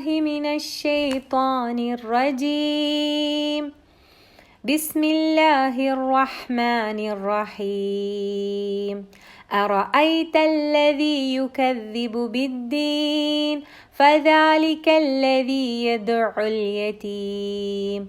بالله من الشيطان الرجيم. بسم الله الرحمن الرحيم. أرأيت الذي يكذب بالدين؟ فذلك الذي يدعو اليتيم.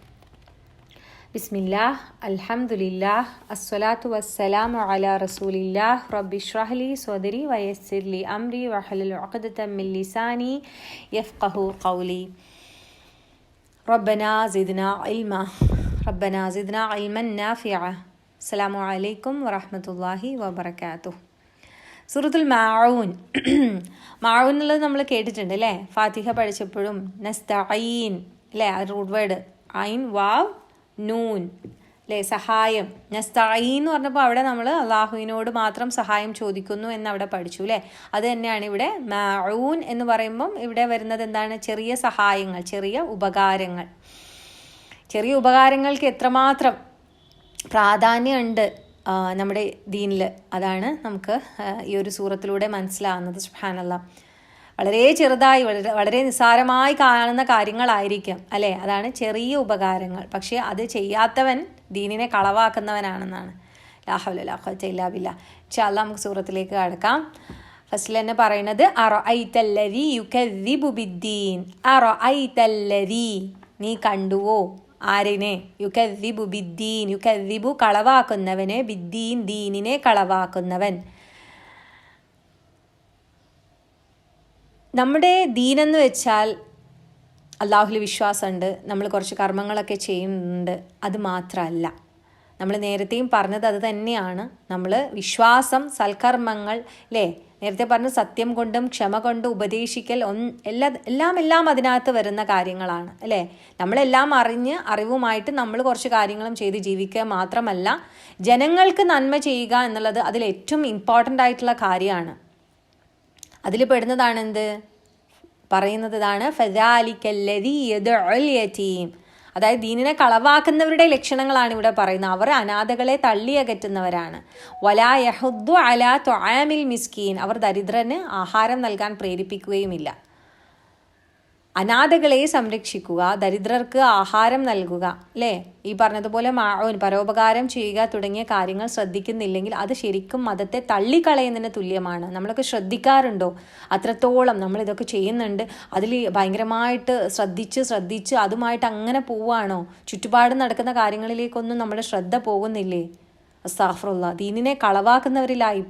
بسم الله الحمد لله الصلاة والسلام على رسول الله رب اشرح لي صدري ويسر لي أمري واحلل عقدة من لساني يفقه قولي ربنا زدنا علما ربنا زدنا علما نافعا السلام عليكم ورحمة الله وبركاته സൂറത്തുൽ മാഊൻ മാഊൻ എന്നുള്ളത് നമ്മൾ കേട്ടിട്ടുണ്ട് അല്ലേ ഫാത്തിഹ പഠിച്ചപ്പോഴും നസ്തഈൻ അല്ലേ ആ റൂട്ട് വേർഡ് ഐൻ വാവ് നൂൻ അല്ലേ സഹായം. നസ്തായി എന്ന് പറഞ്ഞപ്പോൾ അവിടെ നമ്മൾ അള്ളാഹുവിനോട് മാത്രം സഹായം ചോദിക്കുന്നു എന്ന് അവിടെ പഠിച്ചു അല്ലേ അത് തന്നെയാണ് ഇവിടെ മാഊൻ എന്ന് പറയുമ്പം ഇവിടെ വരുന്നത് എന്താണ്? ചെറിയ സഹായങ്ങൾ ചെറിയ ഉപകാരങ്ങൾ. ചെറിയ ഉപകാരങ്ങൾക്ക് എത്രമാത്രം പ്രാധാന്യമുണ്ട് നമ്മുടെ ദീനിൽ അതാണ് നമുക്ക് ഈ ഒരു സൂറത്തിലൂടെ മനസ്സിലാകുന്നത് സുഹാനല്ല വളരെ ചെറുതായി വളരെ നിസ്സാരമായി കാണുന്ന കാര്യങ്ങളായിരിക്കും അല്ലേ? അതാണ് ചെറിയ ഉപകാരങ്ങൾ. പക്ഷേ അത് ചെയ്യാത്തവൻ ദീനിനെ കളവാക്കുന്നവനാണെന്നാണ്. ലാഹുലാഹുലാബില്ല ചാല നമുക്ക് സൂറത്തിലേക്ക് കടക്കാം. ഫസ്റ്റിൽ തന്നെ പറയുന്നത് അറോ ഐത്തല്ലരി യു ബിദ്ദീൻ. അറോ ഐത്തല്ലരി നീ കണ്ടുവോ? ആരിനെ? യു യുക്കദ്ദിബു ബിദ്ദീൻ. യുക്കദ്ദിബു കളവാക്കുന്നവനെ ബിദ്ദീൻ ദീനിനെ കളവാക്കുന്നവൻ. നമ്മുടെ ദീനെന്ന് വെച്ചാൽ അള്ളാഹുൽ വിശ്വാസമുണ്ട്. നമ്മൾ കുറച്ച് കർമ്മങ്ങളൊക്കെ ചെയ്യുന്നുണ്ട്. അത് മാത്രമല്ല. നമ്മൾ നേരത്തെയും പറഞ്ഞത് അത് തന്നെയാണ്. നമ്മൾ വിശ്വാസം സൽക്കർമ്മങ്ങൾ അല്ലേ നേരത്തെ പറഞ്ഞ സത്യം കൊണ്ടും ക്ഷമ കൊണ്ടും ഉപദേശിക്കൽ ഒന്ന് എല്ലാ എല്ലാം എല്ലാം അതിനകത്ത് വരുന്ന കാര്യങ്ങളാണ് അല്ലേ നമ്മളെല്ലാം അറിഞ്ഞ് അറിവുമായിട്ട് നമ്മൾ കുറച്ച് കാര്യങ്ങളും ചെയ്ത് ജീവിക്കുക മാത്രമല്ല ജനങ്ങൾക്ക് നന്മ ചെയ്യുക എന്നുള്ളത് അതിൽ ഏറ്റവും ഇമ്പോർട്ടന്റ് ആയിട്ടുള്ള കാര്യമാണ്. അതിൽ പെടുന്നതാണ് എന്ത് പറയുന്നത് ഇതാണ് അതായത് ദീനിനെ കളവാക്കുന്നവരുടെ ലക്ഷണങ്ങളാണ് ഇവിടെ പറയുന്നത്. അവർ അനാഥകളെ തള്ളിയകറ്റുന്നവരാണ്. വലാ യഹുദ്ദു അല തൊയാമിൽ മിസ്കീൻ. അവർ ദരിദ്രന് ആഹാരം നൽകാൻ പ്രേരിപ്പിക്കുകയുമില്ല. അനാഥകളെ സംരക്ഷിക്കുക ദരിദ്രർക്ക് ആഹാരം നൽകുക അല്ലേ ഈ പറഞ്ഞതുപോലെ മാവൻ പരോപകാരം ചെയ്യുക തുടങ്ങിയ കാര്യങ്ങൾ ശ്രദ്ധിക്കുന്നില്ലെങ്കിൽ അത് ശരിക്കും മതത്തെ തള്ളിക്കളയുന്നതിന് തുല്യമാണ്. നമ്മളൊക്കെ ശ്രദ്ധിക്കാറുണ്ടോ? അത്രത്തോളം നമ്മൾ ഇതൊക്കെ ചെയ്യുന്നുണ്ട്. അതിൽ ഭയങ്കരമായിട്ട് ശ്രദ്ധിച്ച് ശ്രദ്ധിച്ച് അതുമായിട്ട് അങ്ങനെ പോവാണോ ചുറ്റുപാട് നടക്കുന്ന കാര്യങ്ങളിലേക്കൊന്നും നമ്മുടെ ശ്രദ്ധ പോകുന്നില്ലേ? അസ്താഫറുള്ള ദീനിനെ കളവാക്കുന്നവരിലായി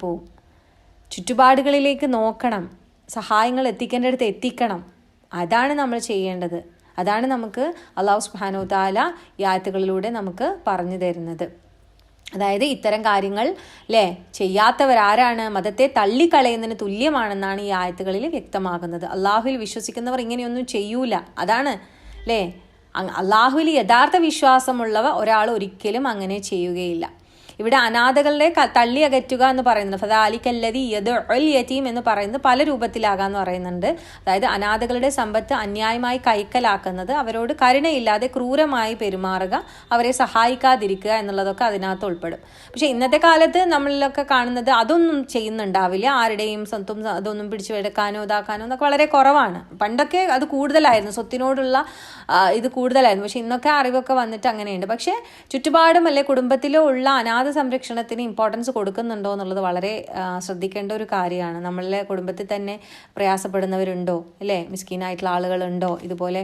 ചുറ്റുപാടുകളിലേക്ക് നോക്കണം. സഹായങ്ങൾ എത്തിക്കേണ്ടടുത്ത് എത്തിക്കണം. അതാണ് നമ്മൾ ചെയ്യേണ്ടത്. അതാണ് നമുക്ക് അള്ളാഹു സുബാനോ താല ഈ ആയത്തുകളിലൂടെ നമുക്ക് പറഞ്ഞു തരുന്നത്. അതായത് ഇത്തരം കാര്യങ്ങൾ അല്ലേ ചെയ്യാത്തവരാരാണ് മതത്തെ തള്ളിക്കളയുന്നതിന് തുല്യമാണെന്നാണ് ഈ ആയത്തുകളിൽ വ്യക്തമാകുന്നത്. അള്ളാഹുവിൽ വിശ്വസിക്കുന്നവർ ഇങ്ങനെയൊന്നും ചെയ്യൂല. അതാണ് അല്ലേ അള്ളാഹുവിൽ യഥാർത്ഥ വിശ്വാസമുള്ളവ ഒരാൾ ഒരിക്കലും അങ്ങനെ ചെയ്യുകയില്ല. ഇവിടെ അനാഥകളുടെ തള്ളി അകറ്റുക എന്ന് പറയുന്നത്. ഫതാലിക്കല്ലതി യത് ഒൽ യതീം എന്ന് പറയുന്നത് പല രൂപത്തിലാകാന്ന് പറയുന്നുണ്ട്. അതായത് അനാഥകളുടെ സമ്പത്ത് അന്യായമായി കൈക്കലാക്കുന്നത് അവരോട് കരുണയില്ലാതെ ക്രൂരമായി പെരുമാറുക അവരെ സഹായിക്കാതിരിക്കുക എന്നുള്ളതൊക്കെ അതിനകത്ത് ഉൾപ്പെടും. പക്ഷെ ഇന്നത്തെ കാലത്ത് നമ്മളിലൊക്കെ കാണുന്നത് അതൊന്നും ചെയ്യുന്നുണ്ടാവില്ല. ആരുടെയും സ്വന്തം അതൊന്നും പിടിച്ചു എടുക്കാനോ ഇതാക്കാനോ എന്നൊക്കെ വളരെ കുറവാണ്. പണ്ടൊക്കെ അത് കൂടുതലായിരുന്നു. സ്വത്തിനോടുള്ള ഇത് കൂടുതലായിരുന്നു. പക്ഷെ ഇന്നൊക്കെ അറിവൊക്കെ വന്നിട്ട് അങ്ങനെയുണ്ട്. പക്ഷേ ചുറ്റുപാടും അല്ലെ കുടുംബത്തിലോ ഉള്ള അനാഥ സംരക്ഷണത്തിന് ഇമ്പോർട്ടൻസ് കൊടുക്കുന്നുണ്ടോ എന്നുള്ളത് വളരെ ശ്രദ്ധിക്കേണ്ട ഒരു കാര്യമാണ്. നമ്മളുടെ കുടുംബത്തിൽ തന്നെ പ്രയാസപ്പെടുന്നവരുണ്ടോ? അല്ലേ മിസ്കീനായിട്ടുള്ള ആളുകളുണ്ടോ? ഇതുപോലെ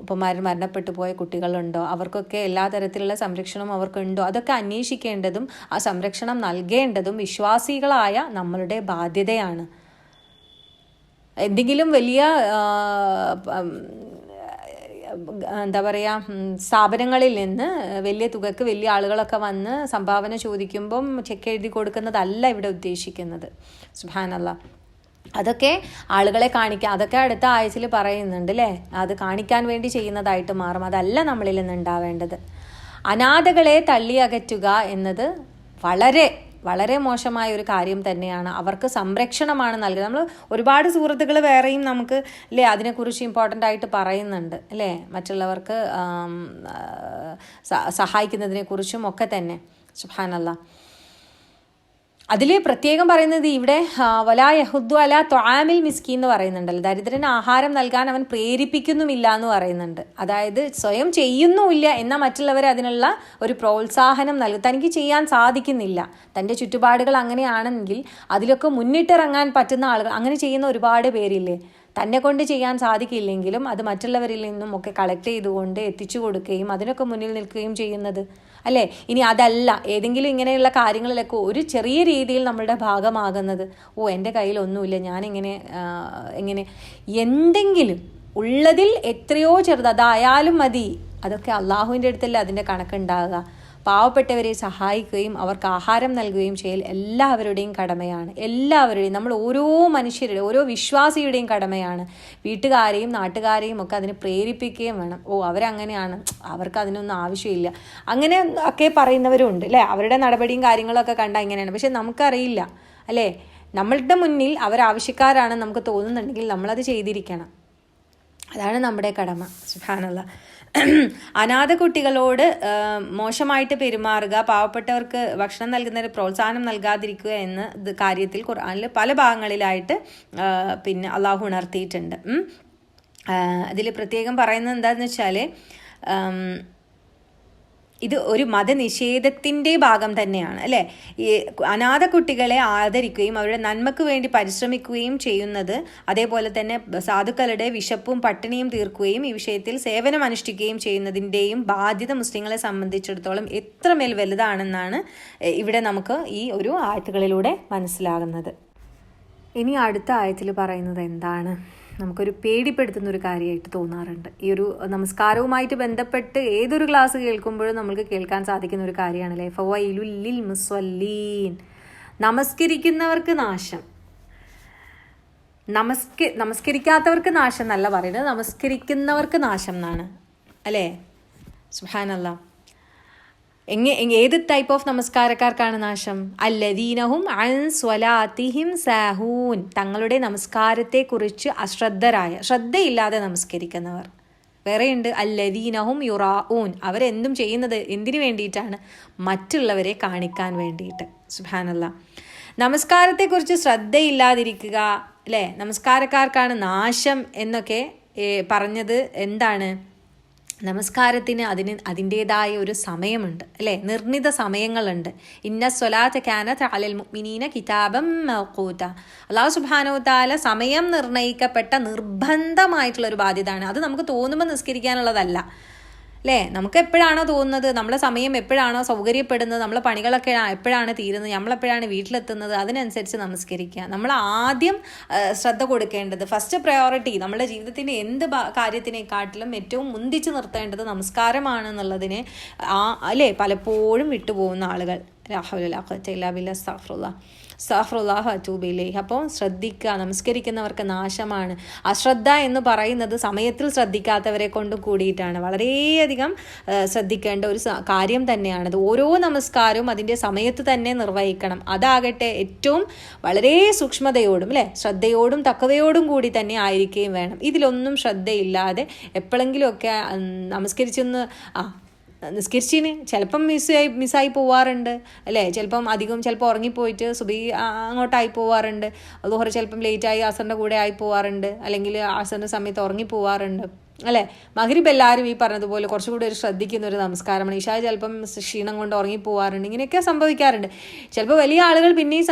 ഉപ്പമാരിൽ മരണപ്പെട്ടു പോയ കുട്ടികളുണ്ടോ? അവർക്കൊക്കെ എല്ലാ തരത്തിലുള്ള സംരക്ഷണവും അവർക്കുണ്ടോ? അതൊക്കെ അന്വേഷിക്കേണ്ടതും ആ സംരക്ഷണം നൽകേണ്ടതും വിശ്വാസികളായ നമ്മളുടെ ബാധ്യതയാണ്. എന്തെങ്കിലും വലിയ എന്താ പറയുക സ്ഥാപനങ്ങളിൽ നിന്ന് വലിയ തുകക്ക് വലിയ ആളുകളൊക്കെ വന്ന് സംഭാവന ചോദിക്കുമ്പം ചെക്ക് എഴുതി കൊടുക്കുന്നതല്ല ഇവിടെ ഉദ്ദേശിക്കുന്നത്. സുഹാനല്ല അതൊക്കെ ആളുകളെ കാണിക്കാൻ അതൊക്കെ അടുത്ത ആഴ്ചയിൽ പറയുന്നുണ്ട് അല്ലേ അത് കാണിക്കാൻ വേണ്ടി ചെയ്യുന്നതായിട്ട് മാറും. അതല്ല നമ്മളിൽ നിന്ന് ഉണ്ടാവേണ്ടത്. അനാഥകളെ തള്ളി അകറ്റുക എന്നത് വളരെ വളരെ മോശമായ ഒരു കാര്യം തന്നെയാണ്. അവർക്ക് സംരക്ഷണമാണ് നൽകുന്നത്. നമ്മൾ ഒരുപാട് സുഹൃത്തുക്കൾ വേറെയും നമുക്ക് അല്ലേ അതിനെക്കുറിച്ച് ഇമ്പോർട്ടന്റ് ആയിട്ട് പറയുന്നുണ്ട് അല്ലേ മറ്റുള്ളവർക്ക് സഹായിക്കുന്നതിനെക്കുറിച്ചും ഒക്കെ തന്നെ. സുഹാനല്ല അതിൽ പ്രത്യേകം പറയുന്നത് ഇവിടെ വലാ യഹുദ്ദു അല ത്വാമിൽ മിസ്കി എന്ന് പറയുന്നുണ്ടല്ലോ ദരിദ്രന് ആഹാരം നൽകാൻ അവൻ പ്രേരിപ്പിക്കുന്നുമില്ല എന്ന് പറയുന്നുണ്ട്. അതായത് സ്വയം ചെയ്യുന്നുമില്ല എന്നാൽ മറ്റുള്ളവരെ അതിനുള്ള ഒരു പ്രോത്സാഹനം നൽകും. തനിക്ക് ചെയ്യാൻ സാധിക്കുന്നില്ല. തന്റെ ചുറ്റുപാടുകൾ അങ്ങനെയാണെങ്കിൽ അതിലൊക്കെ മുന്നിട്ടിറങ്ങാൻ പറ്റുന്ന ആളുകൾ അങ്ങനെ ചെയ്യുന്ന ഒരുപാട് പേരില്ലേ തന്നെ കൊണ്ട് ചെയ്യാൻ സാധിക്കില്ലെങ്കിലും അത് മറ്റുള്ളവരിൽ നിന്നും ഒക്കെ കളക്ട് ചെയ്തുകൊണ്ട് എത്തിച്ചു കൊടുക്കുകയും അതിനൊക്കെ മുന്നിൽ നിൽക്കുകയും ചെയ്യുന്നത്. അല്ലേ? ഇനി അതല്ല. ഏതെങ്കിലും ഇങ്ങനെയുള്ള കാര്യങ്ങളിലൊക്കെ ഒരു ചെറിയ രീതിയിൽ നമ്മളുടെ ഭാഗമാകുന്നത് ഓ എന്റെ കയ്യിൽ ഒന്നുമില്ല ഞാനിങ്ങനെ എങ്ങനെ എന്തെങ്കിലും ഉള്ളതിൽ എത്രയോ ചെറുത് അതായാലും മതി. അതൊക്കെ അള്ളാഹുവിന്റെ അടുത്തല്ലേ അതിന്റെ കണക്കുണ്ടാകുക പാവപ്പെട്ടവരെ സഹായിക്കുകയും അവർക്ക് ആഹാരം നൽകുകയും ചെയ്യൽ എല്ലാവരുടെയും കടമയാണ്. എല്ലാവരുടെയും നമ്മൾ ഓരോ മനുഷ്യരുടെ ഓരോ വിശ്വാസിയുടെയും കടമയാണ്. വീട്ടുകാരെയും നാട്ടുകാരെയും ഒക്കെ അതിന് പ്രേരിപ്പിക്കുകയും വേണം. ഓ അവരങ്ങനെയാണ്. അവർക്ക് അതിനൊന്നും ആവശ്യമില്ല. അങ്ങനെ ഒക്കെ പറയുന്നവരുണ്ട് അല്ലേ? അവരുടെ നടപടിയും കാര്യങ്ങളൊക്കെ കണ്ടാൽ ഇങ്ങനെയാണ്. പക്ഷെ നമുക്കറിയില്ല അല്ലേ? നമ്മളുടെ മുന്നിൽ അവർ അവരാവശ്യക്കാരാണെന്ന് നമുക്ക് തോന്നുന്നുണ്ടെങ്കിൽ നമ്മളത് ചെയ്തിരിക്കണം. അതാണ് നമ്മുടെ കടമ. സുഹാനുള്ള അനാഥ കുട്ടികളോട് മോശമായിട്ട് പെരുമാറുക പാവപ്പെട്ടവർക്ക് ഭക്ഷണം നൽകുന്നതിന് പ്രോത്സാഹനം നൽകാതിരിക്കുക എന്ന കാര്യത്തിൽ ഖുർആാനിൽ പല ഭാഗങ്ങളിലായിട്ട് പിന്നെ അള്ളാഹു ഉണർത്തിയിട്ടുണ്ട്. അതിൽ പ്രത്യേകം പറയുന്നത് എന്താണെന്ന് വെച്ചാൽ ഇത് ഒരു മതനിഷേധത്തിന്റെ ഭാഗം തന്നെയാണ് അല്ലേ? ഈ അനാഥ കുട്ടികളെ ആദരിക്കുകയും അവരുടെ നന്മയ്ക്ക് വേണ്ടി പരിശ്രമിക്കുകയും ചെയ്യുന്നത് അതേപോലെ തന്നെ സാധുക്കളുടെ വിശപ്പും പട്ടിണിയും തീർക്കുകയും ഈ വിഷയത്തിൽ സേവനം അനുഷ്ഠിക്കുകയും ചെയ്യുന്നതിന്റെയും ബാധ്യത മുസ്ലിങ്ങളെ സംബന്ധിച്ചിടത്തോളം എത്രമേൽ വലുതാണെന്നാണ് ഇവിടെ നമുക്ക് ഈ ഒരു ആയത്തുകളിലൂടെ മനസ്സിലാകുന്നത്. ഇനി അടുത്ത ആയത്തിൽ പറയുന്നത് എന്താണ്? നമുക്കൊരു പേടിപ്പെടുത്തുന്ന ഒരു കാര്യമായിട്ട് തോന്നാറുണ്ട്. ഈ ഒരു നമസ്കാരവുമായിട്ട് ബന്ധപ്പെട്ട് ഏതൊരു ക്ലാസ് കേൾക്കുമ്പോഴും നമുക്ക് കേൾക്കാൻ സാധിക്കുന്ന ഒരു കാര്യമാണ് ലൈഫ് ഫവൈലുല്ലിൽ മുസ്വല്ലീൻ. നമസ്കരിക്കുന്നവർക്ക് നാശം. നമസ്ക നമസ്കരിക്കാത്തവർക്ക് നാശം എന്നല്ല പറയുന്നത്. നമസ്കരിക്കുന്നവർക്ക് നാശം എന്നാണ്. അല്ലേ? സുഹാനല്ല എങ്ങ എങ്ങ- ഏത് ടൈപ്പ് ഓഫ് നമസ്കാരക്കാർക്കാണ് നാശം? അല്ലദീനഹും അൻ സ്വലാത്തിഹിം സാഹൂൻ. തങ്ങളുടെ നമസ്കാരത്തെക്കുറിച്ച് അശ്രദ്ധരായ ശ്രദ്ധയില്ലാതെ നമസ്കരിക്കുന്നവർ. വേറെയുണ്ട് അല്ലദീനഹും യുറാഊൻ. അവരെന്തും ചെയ്യുന്നത് എന്തിനു വേണ്ടിയിട്ടാണ്? മറ്റുള്ളവരെ കാണിക്കാൻ വേണ്ടിയിട്ട്. സുഹാനല്ല നമസ്കാരത്തെക്കുറിച്ച് ശ്രദ്ധയില്ലാതിരിക്കുക അല്ലേ? നമസ്കാരക്കാർക്കാണ് നാശം എന്നൊക്കെ പറഞ്ഞത് എന്താണ്? നമസ്കാരത്തിന് അതിന് അതിന്റെതായ ഒരു സമയമുണ്ട് അല്ലേ? നിർണിത സമയങ്ങളുണ്ട്. ഇന്ന സ്വലാത്ത് കാനത്ത് അലൽ മുഅ്മിനീന കിതാബം മൗഖൂത. അള്ളാഹു സുബ്ഹാനഹു താല സമയം നിർണയിക്കപ്പെട്ട നിർബന്ധമായിട്ടുള്ള ഒരു ബാധ്യതയാണ്. അത് നമുക്ക് തോന്നുമ്പോൾ നിസ്കരിക്കാനുള്ളതല്ല. അല്ലേ നമുക്ക് എപ്പോഴാണോ തോന്നുന്നത് നമ്മളെ സമയം എപ്പോഴാണോ സൗകര്യപ്പെടുന്നത് നമ്മളെ പണികളൊക്കെ എപ്പോഴാണ് തീരുന്നത് നമ്മളെപ്പോഴാണ് വീട്ടിലെത്തുന്നത് അതിനനുസരിച്ച് നമസ്കരിക്കുക നമ്മൾ ആദ്യം ശ്രദ്ധ കൊടുക്കേണ്ടത് ഫസ്റ്റ് പ്രയോറിറ്റി നമ്മുടെ ജീവിതത്തിന്റെ എന്ത് കാര്യത്തിനെക്കാട്ടിലും ഏറ്റവും മുന്തിച്ച് നിർത്തേണ്ടത് നമസ്കാരമാണ് എന്നുള്ളതിനെ ആ അല്ലേ പലപ്പോഴും വിട്ടുപോകുന്ന ആളുകൾ സാഫ്രുല്ലാഹ് അറ്റൂബിലേ അപ്പോൾ ശ്രദ്ധിക്കുക നമസ്കരിക്കുന്നവർക്ക് നാശമാണ്. അശ്രദ്ധ എന്ന് പറയുന്നത് സമയത്തിൽ ശ്രദ്ധിക്കാത്തവരെ കൊണ്ട് കൂടിയിട്ടാണ്. വളരെയധികം ശ്രദ്ധിക്കേണ്ട ഒരു കാര്യം തന്നെയാണത് ഓരോ നമസ്കാരവും അതിന്റെ സമയത്ത് തന്നെ നിർവഹിക്കണം. അതാകട്ടെ ഏറ്റവും വളരെ സൂക്ഷ്മതയോടും അല്ലേ ശ്രദ്ധയോടും തക്കവയോടും കൂടി തന്നെ ആയിരിക്കുകയും വേണം. ഇതിലൊന്നും ശ്രദ്ധയില്ലാതെ എപ്പോഴെങ്കിലുമൊക്കെ നമസ്കരിച്ചൊന്ന് ആ നിസ്കരിച്ചിന്. ചിലപ്പം മിസ്സായി മിസ്സായി പോവാറുണ്ട്. അല്ലേ? ചിലപ്പം അധികം ചിലപ്പോൾ ഉറങ്ങിപ്പോയിട്ട് സുബി അങ്ങോട്ടായി പോവാറുണ്ട്. അതുപോലെ ചിലപ്പം ലേറ്റായി അസറിന്റെ കൂടെ ആയി പോവാറുണ്ട്. അല്ലെങ്കിൽ അസറിന്റെ സമയത്ത് ഉറങ്ങി പോവാറുണ്ട്. അല്ലേ? മകരിബ് എല്ലാവരും ഈ പറഞ്ഞതുപോലെ കുറച്ചുകൂടി ഒരു ശ്രദ്ധിക്കുന്ന ഒരു നമസ്കാരമാണ് ഈശാ ചിലപ്പം ക്ഷീണം കൊണ്ട് ഉറങ്ങി പോവാറുണ്ട് ഇങ്ങനെയൊക്കെ സംഭവിക്കാറുണ്ട്. ചിലപ്പോൾ വലിയ ആളുകൾ പിന്നെയും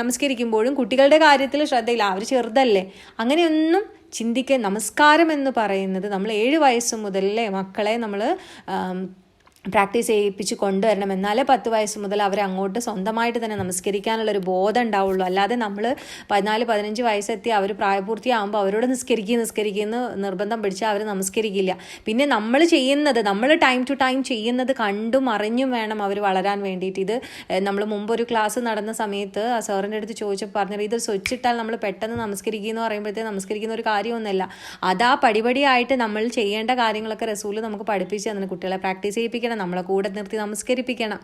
നമസ്കരിക്കുമ്പോഴും കുട്ടികളുടെ കാര്യത്തിൽ ശ്രദ്ധയില്ല. അവർ ചെറുതല്ലേ. അങ്ങനെയൊന്നും ചിന്തിക്കാൻ നമസ്കാരം എന്ന് പറയുന്നത് നമ്മൾ ഏഴ് വയസ്സ് മുതലേ മക്കളെ നമ്മൾ പ്രാക്ടീസ് ചെയ്യിപ്പിച്ച് കൊണ്ടുവരണം. എന്നാലേ പത്ത് വയസ്സ് മുതൽ അവരെ അങ്ങോട്ട് സ്വന്തമായിട്ട് തന്നെ നമസ്കരിക്കാനുള്ളൊരു ബോധം ഉണ്ടാവുള്ളൂ. അല്ലാതെ നമ്മൾ പതിനാല് പതിനഞ്ച് വയസ്സെത്തി അവർ പ്രായപൂർത്തിയാകുമ്പോൾ അവരോട് നിസ്കരിക്കുക നിസ്കരിക്കുന്നു നിർബന്ധം പിടിച്ചാൽ അവർ നമസ്കരിക്കില്ല. പിന്നെ നമ്മൾ ചെയ്യുന്നത് നമ്മൾ ടൈം ടു ടൈം ചെയ്യുന്നത് കണ്ടും അറിഞ്ഞും വേണം അവർ വളരാൻ വേണ്ടിയിട്ട്. ഇത് നമ്മൾ മുമ്പ് ഒരു ക്ലാസ് നടന്ന സമയത്ത് ആ സാറിന്റെ അടുത്ത് ചോദിച്ചപ്പോൾ പറഞ്ഞത് ഇത് സ്വിച്ച് ഇട്ടാൽ നമ്മൾ പെട്ടെന്ന് നമസ്കരിക്കുക എന്ന് പറയുമ്പോഴത്തേക്ക് നമസ്കരിക്കുന്ന ഒരു കാര്യമൊന്നുമല്ല. അതാ പടിപടിയായിട്ട് നമ്മൾ ചെയ്യേണ്ട കാര്യങ്ങളൊക്കെ റസൂൽ നമുക്ക് പഠിപ്പിച്ച് തന്നെ കുട്ടികളെ പ്രാക്ടീസ് ചെയ്യിപ്പിക്കണം പഠിപ്പിക്കണം നമ്മളെ കൂടെ നിർത്തി നമസ്കരിപ്പിക്കണം.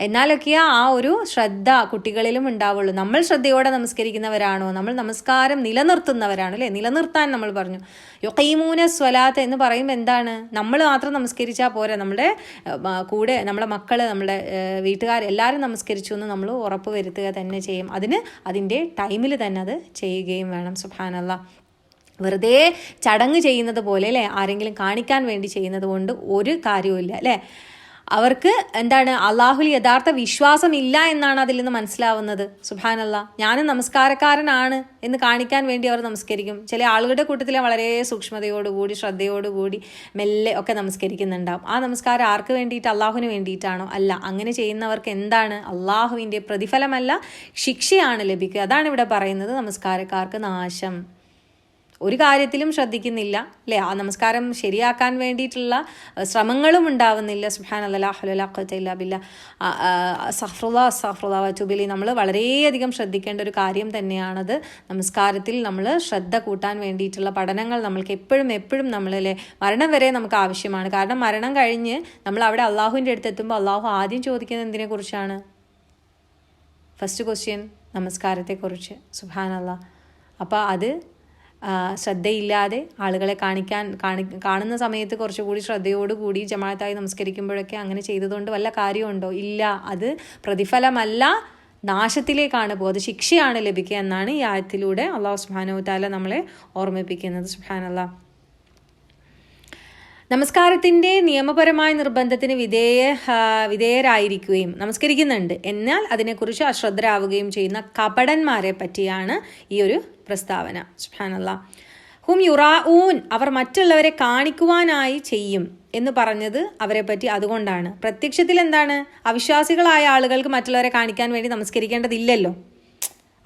എന്നാലൊക്കെയാ ആ ഒരു ശ്രദ്ധ കുട്ടികളിലും ഉണ്ടാവുള്ളൂ. നമ്മൾ ശ്രദ്ധയോടെ നമസ്കരിക്കുന്നവരാണോ? നമ്മൾ നമസ്കാരം നിലനിർത്തുന്നവരാണ് അല്ലേ? നിലനിർത്താൻ നമ്മൾ പറഞ്ഞു. യൊക്കൈമൂന സ്വലാത്ത് എന്ന് പറയുമ്പോൾ എന്താണ്? നമ്മൾ മാത്രം നമസ്കരിച്ചാൽ പോരാ. നമ്മുടെ കൂടെ നമ്മുടെ മക്കൾ നമ്മുടെ വീട്ടുകാർ എല്ലാവരും നമസ്കരിച്ചു എന്ന് നമ്മൾ ഉറപ്പ് വരുത്തുക തന്നെ ചെയ്യും. അതിന് അതിന്റെ ടൈമിൽ തന്നെ അത് ചെയ്യുകയും വേണം. സുഹാനല്ല വെറുതെ ചടങ്ങ് ചെയ്യുന്നത് പോലെ അല്ലേ? ആരെങ്കിലും കാണിക്കാൻ വേണ്ടി ചെയ്യുന്നത് കൊണ്ട് ഒരു കാര്യവും ഇല്ല അല്ലേ? അവർക്ക് എന്താണ് അള്ളാഹുൽ യഥാർത്ഥ വിശ്വാസം ഇല്ല എന്നാണ് അതിൽ നിന്ന് മനസ്സിലാവുന്നത്. സുഹാനല്ല ഞാനും നമസ്കാരക്കാരനാണ് എന്ന് കാണിക്കാൻ വേണ്ടി അവർ നമസ്കരിക്കും. ചില ആളുകളുടെ കൂട്ടത്തിൽ വളരെ സൂക്ഷ്മതയോടുകൂടി ശ്രദ്ധയോടുകൂടി മെല്ലെ ഒക്കെ നമസ്കരിക്കുന്നുണ്ടാവും. ആ നമസ്കാരം ആർക്ക് വേണ്ടിയിട്ട്? അള്ളാഹുവിന് വേണ്ടിയിട്ടാണോ? അല്ല അങ്ങനെ ചെയ്യുന്നവർക്ക് എന്താണ്? അള്ളാഹുവിന്റെ പ്രതിഫലമല്ല ശിക്ഷയാണ് ലഭിക്കുക. അതാണ് ഇവിടെ പറയുന്നത് നമസ്കാരക്കാർക്ക് നാശം. ഒരു കാര്യത്തിലും ശ്രദ്ധിക്കുന്നില്ല അല്ലേ? ആ നമസ്കാരം ശരിയാക്കാൻ വേണ്ടിയിട്ടുള്ള ശ്രമങ്ങളും ഉണ്ടാവുന്നില്ല. സുഹാൻ അല്ലാഹുലാഖില്ല ബില്ല. സഫ്രുല്ല സഫ്രുല്ല വറ്റുബിലി നമ്മൾ വളരെയധികം ശ്രദ്ധിക്കേണ്ട ഒരു കാര്യം തന്നെയാണത്. നമസ്കാരത്തിൽ നമ്മൾ ശ്രദ്ധ കൂട്ടാൻ വേണ്ടിയിട്ടുള്ള പഠനങ്ങൾ നമ്മൾക്ക് എപ്പോഴും എപ്പോഴും നമ്മളല്ലേ മരണം വരെ നമുക്ക് ആവശ്യമാണ്. കാരണം മരണം കഴിഞ്ഞ് നമ്മൾ അവിടെ അള്ളാഹുവിന്റെ അടുത്ത് എത്തുമ്പോൾ അള്ളാഹു ആദ്യം ചോദിക്കുന്നത് എന്തിനെ കുറിച്ചാണ്? First question നമസ്കാരത്തെക്കുറിച്ച്. അള്ളാഹ് അപ്പോൾ അത് ശ്രദ്ധയില്ലാതെ ആളുകളെ കാണിക്കാൻ കാണി കാണുന്ന സമയത്ത് കുറച്ചുകൂടി ശ്രദ്ധയോടുകൂടി ജമാഅത്തായി നമസ്കരിക്കുമ്പോഴൊക്കെ അങ്ങനെ ചെയ്തതുകൊണ്ട് വല്ല കാര്യമുണ്ടോ? ഇല്ല. അത് പ്രതിഫലമല്ല നാശത്തിലേക്കാണ് പോകും അത് ശിക്ഷയാണ് ലഭിക്കുക എന്നാണ് ഈ ആയത്തിലൂടെ അള്ളാഹു വ താല നമ്മളെ ഓർമ്മിപ്പിക്കുന്നത്. സുബാനല്ലാ നമസ്കാരത്തിന്റെ നിയമപരമായ നിർബന്ധത്തിന് വിധേയ വിധേയരായിരിക്കുകയും നമസ്കരിക്കുന്നുണ്ട്. എന്നാൽ അതിനെക്കുറിച്ച് അശ്രദ്ധരാവുകയും ചെയ്യുന്ന കപടന്മാരെ പറ്റിയാണ് ഈ ഒരു പ്രസ്താവന. സുഹാനല്ല ഹും യുറാഊൻ അവർ മറ്റുള്ളവരെ കാണിക്കുവാനായി ചെയ്യും എന്ന് പറഞ്ഞത് അവരെ പറ്റി അതുകൊണ്ടാണ്. പ്രത്യക്ഷത്തിൽ എന്താണ്? അവിശ്വാസികളായ ആളുകൾക്ക് മറ്റുള്ളവരെ കാണിക്കാൻ വേണ്ടി നമസ്കരിക്കേണ്ടതില്ലല്ലോ.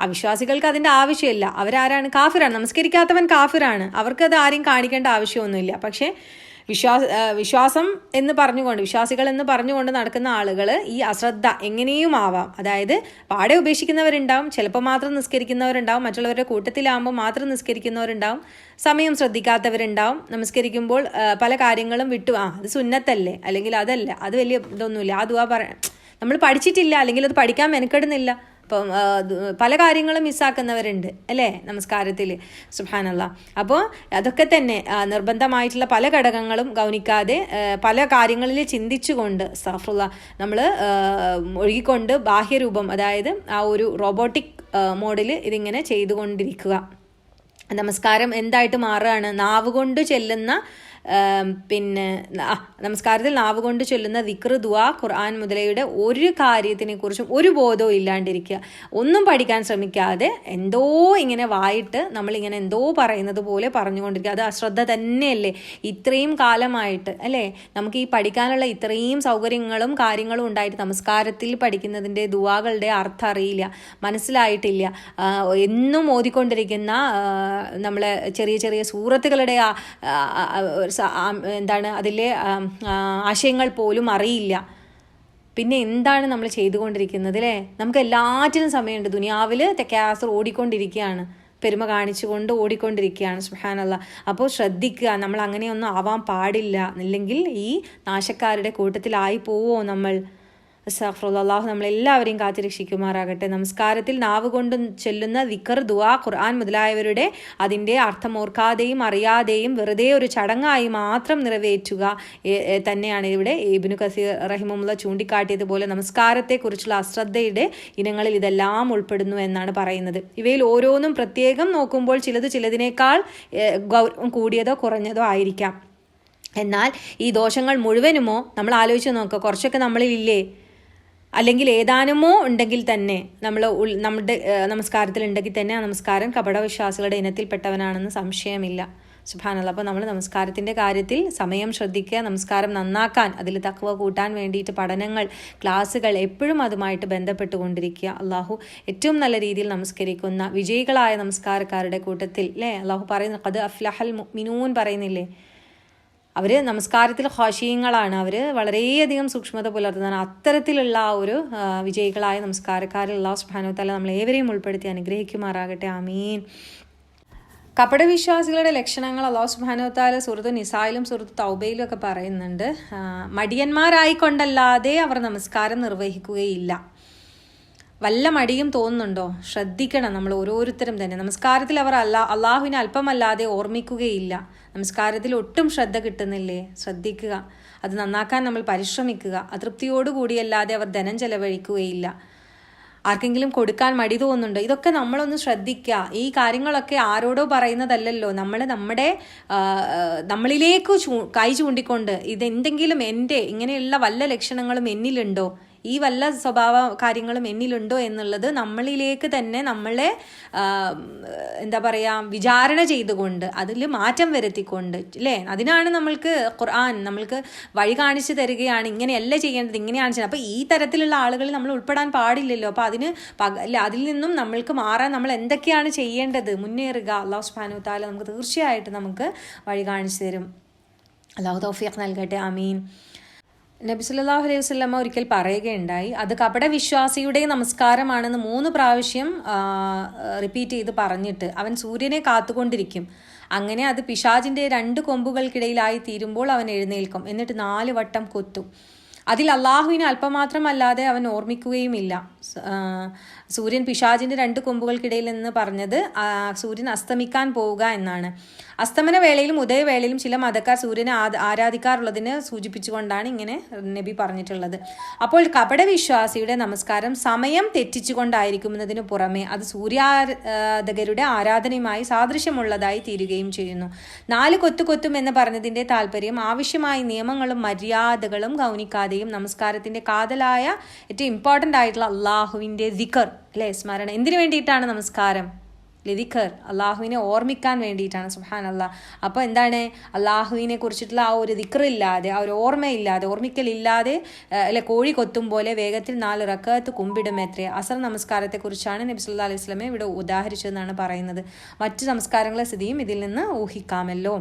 അവിശ്വാസികൾക്ക് അതിന്റെ ആവശ്യമില്ല. അവരാരാണ്? കാഫിറാണ്. നമസ്കരിക്കാത്തവൻ കാഫിറാണ്. അവർക്കത് ആരെയും കാണിക്കേണ്ട ആവശ്യമൊന്നുമില്ല. പക്ഷേ വിശ്വാസ വിശ്വാസം എന്ന് പറഞ്ഞുകൊണ്ട് വിശ്വാസികൾ എന്ന് പറഞ്ഞുകൊണ്ട് നടക്കുന്ന ആളുകൾ ഈ അശ്രദ്ധ എങ്ങനെയും ആവാം. അതായത് പാടെ ഉപേക്ഷിക്കുന്നവരുണ്ടാവും ചിലപ്പോൾ മാത്രം നിസ്കരിക്കുന്നവരുണ്ടാവും മറ്റുള്ളവരുടെ കൂട്ടത്തിലാകുമ്പോൾ മാത്രം നിസ്കരിക്കുന്നവരുണ്ടാവും സമയം ശ്രദ്ധിക്കാത്തവരുണ്ടാവും നമസ്കരിക്കുമ്പോൾ പല കാര്യങ്ങളും വിട്ടു. ആ അത് സുന്നത്തല്ലേ? അല്ലെങ്കിൽ അതല്ല അത് വലിയ ഇതൊന്നുമില്ല. ആ ദുവാ പറ നമ്മൾ പഠിച്ചിട്ടില്ല അല്ലെങ്കിൽ അത് പഠിക്കാൻ മെനക്കെടുന്നില്ല. ഇപ്പം പല കാര്യങ്ങളും മിസ്സാക്കുന്നവരുണ്ട് അല്ലേ? നമസ്കാരത്തിൽ സുഹാനല്ല അപ്പോൾ അതൊക്കെ തന്നെ നിർബന്ധമായിട്ടുള്ള പല ഘടകങ്ങളും ഗൗനിക്കാതെ പല കാര്യങ്ങളിൽ ചിന്തിച്ചുകൊണ്ട് സഫുള്ള നമ്മൾ ഒഴുകിക്കൊണ്ട് ബാഹ്യരൂപം അതായത് ആ ഒരു റോബോട്ടിക് മോഡിൽ ഇതിങ്ങനെ ചെയ്തുകൊണ്ടിരിക്കുക. നമസ്കാരം എന്തായിട്ട് മാറുകയാണ്? നാവ് കൊണ്ട് ചെല്ലുന്ന പിന്നെ നമസ്കാരത്തിൽ നാവ് കൊണ്ട് ചൊല്ലുന്ന വിക്ർ ദുവാ ഖുർആൻ മുതലയുടെ ഒരു കാര്യത്തിനെ കുറിച്ചും ഒരു ബോധവും ഇല്ലാണ്ടിരിക്കുക. ഒന്നും പഠിക്കാൻ ശ്രമിക്കാതെ എന്തോ ഇങ്ങനെ വായിട്ട് നമ്മളിങ്ങനെ എന്തോ പറയുന്നത് പോലെ പറഞ്ഞുകൊണ്ടിരിക്കുക. അത് അശ്രദ്ധ തന്നെയല്ലേ? ഇത്രയും കാലമായിട്ട് അല്ലേ? നമുക്ക് ഈ പഠിക്കാനുള്ള ഇത്രയും സൗകര്യങ്ങളും കാര്യങ്ങളും ഉണ്ടായിട്ട് നമസ്കാരത്തിൽ പഠിക്കുന്നതിന്റെ ദുവാകളുടെ അർത്ഥം അറിയില്ല മനസ്സിലായിട്ടില്ല. എന്നും ഓതിക്കൊണ്ടിരിക്കുന്ന നമ്മളെ ചെറിയ ചെറിയ സൂറത്തുകളുടെ എന്താണ് അതിലെ ആശയങ്ങൾ പോലും അറിയില്ല. പിന്നെ എന്താണ് നമ്മൾ ചെയ്തുകൊണ്ടിരിക്കുന്നത് അല്ലേ നമുക്ക് എല്ലാറ്റിനും സമയമുണ്ട്. ദുനിയാവിൽ തെക്കാസർ ഓടിക്കൊണ്ടിരിക്കുകയാണ്. പെരുമ കാണിച്ചുകൊണ്ട് ഓടിക്കൊണ്ടിരിക്കുകയാണ്. സുഹാനല്ല അപ്പോൾ ശ്രദ്ധിക്കുക നമ്മൾ അങ്ങനെയൊന്നും ആവാൻ പാടില്ല. അല്ലെങ്കിൽ ഈ നാശക്കാരുടെ കൂട്ടത്തിലായി പോവോ നമ്മൾ? അള്ളാഹു നമ്മളെല്ലാവരെയും കാത്തിരക്ഷിക്കുമാറാകട്ടെ നമസ്കാരത്തിൽ നാവ് കൊണ്ട് ചെല്ലുന്ന വിക്കർ ദുആ ഖുർആൻ മുതലായവരുടെ അതിന്റെ അർത്ഥം ഓർക്കാതെയും അറിയാതെയും വെറുതെ ഒരു ചടങ്ങായി മാത്രം നിറവേറ്റുക തന്നെയാണ് ഇവിടെ ഇബിനു കസീർ റഹിമുള്ള ചൂണ്ടിക്കാട്ടിയതുപോലെ നമസ്കാരത്തെക്കുറിച്ചുള്ള അശ്രദ്ധയുടെ ഇനങ്ങളിൽ ഇതെല്ലാം ഉൾപ്പെടുന്നു എന്നാണ് പറയുന്നത്. ഇവയിൽ ഓരോന്നും പ്രത്യേകം നോക്കുമ്പോൾ ചിലത് ചിലതിനേക്കാൾ ഗൗരവം കൂടിയതോ കുറഞ്ഞതോ ആയിരിക്കാം. എന്നാൽ ഈ ദോഷങ്ങൾ മുഴുവനുമോ? നമ്മൾ ആലോചിച്ച് നോക്കുക കുറച്ചൊക്കെ നമ്മളിലില്ലേ? അല്ലെങ്കിൽ ഏതാനുമോ ഉണ്ടെങ്കിൽ തന്നെ നമ്മൾ നമ്മുടെ നമസ്കാരത്തിൽ ഉണ്ടെങ്കിൽ തന്നെ ആ നമസ്കാരം കപടവിശ്വാസികളുടെ ഇനത്തിൽപ്പെട്ടവനാണെന്ന് സംശയമില്ല. സുഭാനല്ല അപ്പോൾ നമ്മൾ നമസ്കാരത്തിന്റെ കാര്യത്തിൽ സമയം ശ്രദ്ധിക്കുക നമസ്കാരം നന്നാക്കാൻ അതിൽ തക്കവ കൂട്ടാൻ വേണ്ടിയിട്ട് പഠനങ്ങൾ ക്ലാസ്സുകൾ എപ്പോഴും അതുമായിട്ട് ബന്ധപ്പെട്ടുകൊണ്ടിരിക്കുക അള്ളാഹു ഏറ്റവും നല്ല രീതിയിൽ നമസ്കരിക്കുന്ന വിജയികളായ നമസ്കാരക്കാരുടെ കൂട്ടത്തിൽ അല്ലേ അള്ളാഹു പറയുന്ന അത് അഫ്ലഹൽ മിനൂൻ പറയുന്നില്ലേ? അവർ നമസ്കാരത്തിൽ ഹാഷിയങ്ങളാണ്. അവർ വളരെയധികം സൂക്ഷ്മത പുലർത്തുന്നതാണ്. അത്തരത്തിലുള്ള ആ ഒരു വിജയികളായ നമസ്കാരക്കാരുള്ള സുബാനു തല നമ്മൾ ഏവരെയും ഉൾപ്പെടുത്തി അനുഗ്രഹിക്കുമാറാകട്ടെ. ആമീൻ. കപടവിശ്വാസികളുടെ ലക്ഷണങ്ങൾ അള്ളാഹു സുബാനോത്താല സുഹൃത്ത് നിസായിലും സുഹൃത്ത് തൗബയിലും ഒക്കെ പറയുന്നുണ്ട്. മടിയന്മാരായിക്കൊണ്ടല്ലാതെ അവർ നമസ്കാരം നിർവഹിക്കുകയില്ല. വല്ല മടിയും തോന്നുന്നുണ്ടോ? ശ്രദ്ധിക്കണം നമ്മൾ ഓരോരുത്തരും തന്നെ. നമസ്കാരത്തിൽ അവർ അല്ലാ അള്ളാഹുവിനെ അല്പമല്ലാതെ ഓർമ്മിക്കുകയില്ല. നമസ്കാരത്തിൽ ഒട്ടും ശ്രദ്ധ കിട്ടുന്നില്ലേ? ശ്രദ്ധിക്കുക. അത് നന്നാക്കാൻ നമ്മൾ പരിശ്രമിക്കുക. അതൃപ്തിയോടുകൂടിയല്ലാതെ അവർ ധനം ചെലവഴിക്കുകയില്ല. ആർക്കെങ്കിലും കൊടുക്കാൻ മടി തോന്നുന്നുണ്ടോ? ഇതൊക്കെ നമ്മളൊന്ന് ശ്രദ്ധിക്കുക. ഈ കാര്യങ്ങളൊക്കെ ആരോടോ പറയുന്നതല്ലല്ലോ. നമ്മൾ നമ്മുടെ നമ്മളിലേക്ക് ചൂ കൈ ചൂണ്ടിക്കൊണ്ട് ഇതെന്തെങ്കിലും എന്റെ ഇങ്ങനെയുള്ള വല്ല ലക്ഷണങ്ങളും എന്നിലുണ്ടോ? ഈ വല്ല സ്വഭാവ കാര്യങ്ങളും എന്നിലുണ്ടോ എന്നുള്ളത് നമ്മളിലേക്ക് തന്നെ നമ്മളെ എന്താ പറയുക വിചാരണ ചെയ്തുകൊണ്ട് അതിൽ മാറ്റം വരുത്തിക്കൊണ്ട് അല്ലേ അതിനാണ് നമ്മൾക്ക് ഖുർആൻ നമ്മൾക്ക് വഴി കാണിച്ചു തരികയാണ് ഇങ്ങനെയല്ല ചെയ്യേണ്ടത് ഇങ്ങനെയാണ് ചെയ്യുന്നത് അപ്പോൾ ഈ തരത്തിലുള്ള ആളുകളിൽ നമ്മൾ ഉൾപ്പെടാൻ പാടില്ലല്ലോ. അപ്പോൾ അതിന് അല്ല അതിൽ നിന്നും നമ്മൾക്ക് മാറാൻ നമ്മൾ എന്തൊക്കെയാണ് ചെയ്യേണ്ടത്? മുന്നേറുക. അള്ളാഹു സുബ്ഹാനഹു താല നമുക്ക് തീർച്ചയായിട്ടും നമുക്ക് വഴി കാണിച്ചു തരും. അള്ളാഹു തൗഫീഖ് നൽകട്ടെ. ആമീൻ. നബി സല്ലല്ലാഹു അലൈഹി വസല്ലമ ഒരിക്കൽ പറയുകയുണ്ടായി അത് കപട വിശ്വാസിയുടെ നമസ്കാരമാണെന്ന് മൂന്ന് പ്രാവശ്യം റിപ്പീറ്റ് ചെയ്ത് പറഞ്ഞിട്ട് അവൻ സൂര്യനെ കാത്തുകൊണ്ടിരിക്കും. അങ്ങനെ അത് പിശാജിന്റെ രണ്ട് കൊമ്പുകൾക്കിടയിലായി തീരുമ്പോൾ അവൻ എഴുന്നേൽക്കും. എന്നിട്ട് നാല് വട്ടം കൊത്തും. അതിൽ അള്ളാഹുവിനെ അല്പമാത്രമല്ലാതെ അവൻ ഓർമ്മിക്കുകയുമില്ല. സൂര്യൻ പിശാചിന്റെ രണ്ട് കൊമ്പുകൾക്കിടയിൽ എന്ന് പറഞ്ഞത് സൂര്യൻ അസ്തമിക്കാൻ പോവുക എന്നാണ്. അസ്തമന വേളയിലും ഉദയവേളയിലും ചില മതക്കാർ സൂര്യനെ ആരാധിക്കാറുള്ളതിനെ സൂചിപ്പിച്ചുകൊണ്ടാണ് ഇങ്ങനെ നബി പറഞ്ഞിട്ടുള്ളത്. അപ്പോൾ കപട വിശ്വാസിയുടെ നമസ്കാരം സമയം തെറ്റിച്ചുകൊണ്ടായിരിക്കുന്നതിനു പുറമെ അത് സൂര്യാരാധകരുടെ ആരാധനയുമായി സാദൃശ്യമുള്ളതായി തീരുകയും ചെയ്യുന്നു. നാല് കൊത്തു കൊത്തും എന്ന് പറഞ്ഞതിന്റെ താല്പര്യം ആവശ്യമായ നിയമങ്ങളും മര്യാദകളും ഗൗനിക്കാതെയും നമസ്കാരത്തിന്റെ കാതലായ ഏറ്റവും ഇമ്പോർട്ടന്റ് ആയിട്ടുള്ള അള്ളാഹുവിന്റെ ദിക്കർ അല്ലേ? സ്മരണ. എന്തിനു വേണ്ടിയിട്ടാണ് നമസ്കാരം? ലതിഖർ അള്ളാഹുവിനെ ഓർമ്മിക്കാൻ വേണ്ടിയിട്ടാണ് സുഹാൻ അള്ളാഹ് അപ്പോൾ എന്താണ്? അള്ളാഹുവിനെ കുറിച്ചിട്ടുള്ള ആ ഒരു ദിക്റില്ലാതെ ആ ഒരു ഓർമ്മയില്ലാതെ ഓർമ്മിക്കലില്ലാതെ അല്ലെ കോഴി കൊത്തും പോലെ വേഗത്തിൽ നാല് റക്കത്ത് കുമ്പിടും എത്രേ. അസർ നമസ്കാരത്തെക്കുറിച്ചാണ് നബി സല്ലല്ലാഹു അലൈഹി സ്വലമെ ഇവിടെ ഉദാഹരിച്ചതെന്നാണ് പറയുന്നത്. മറ്റു നമസ്കാരങ്ങളെ സ്ഥിതിയും ഇതിൽ നിന്ന് ഊഹിക്കാമല്ലോ.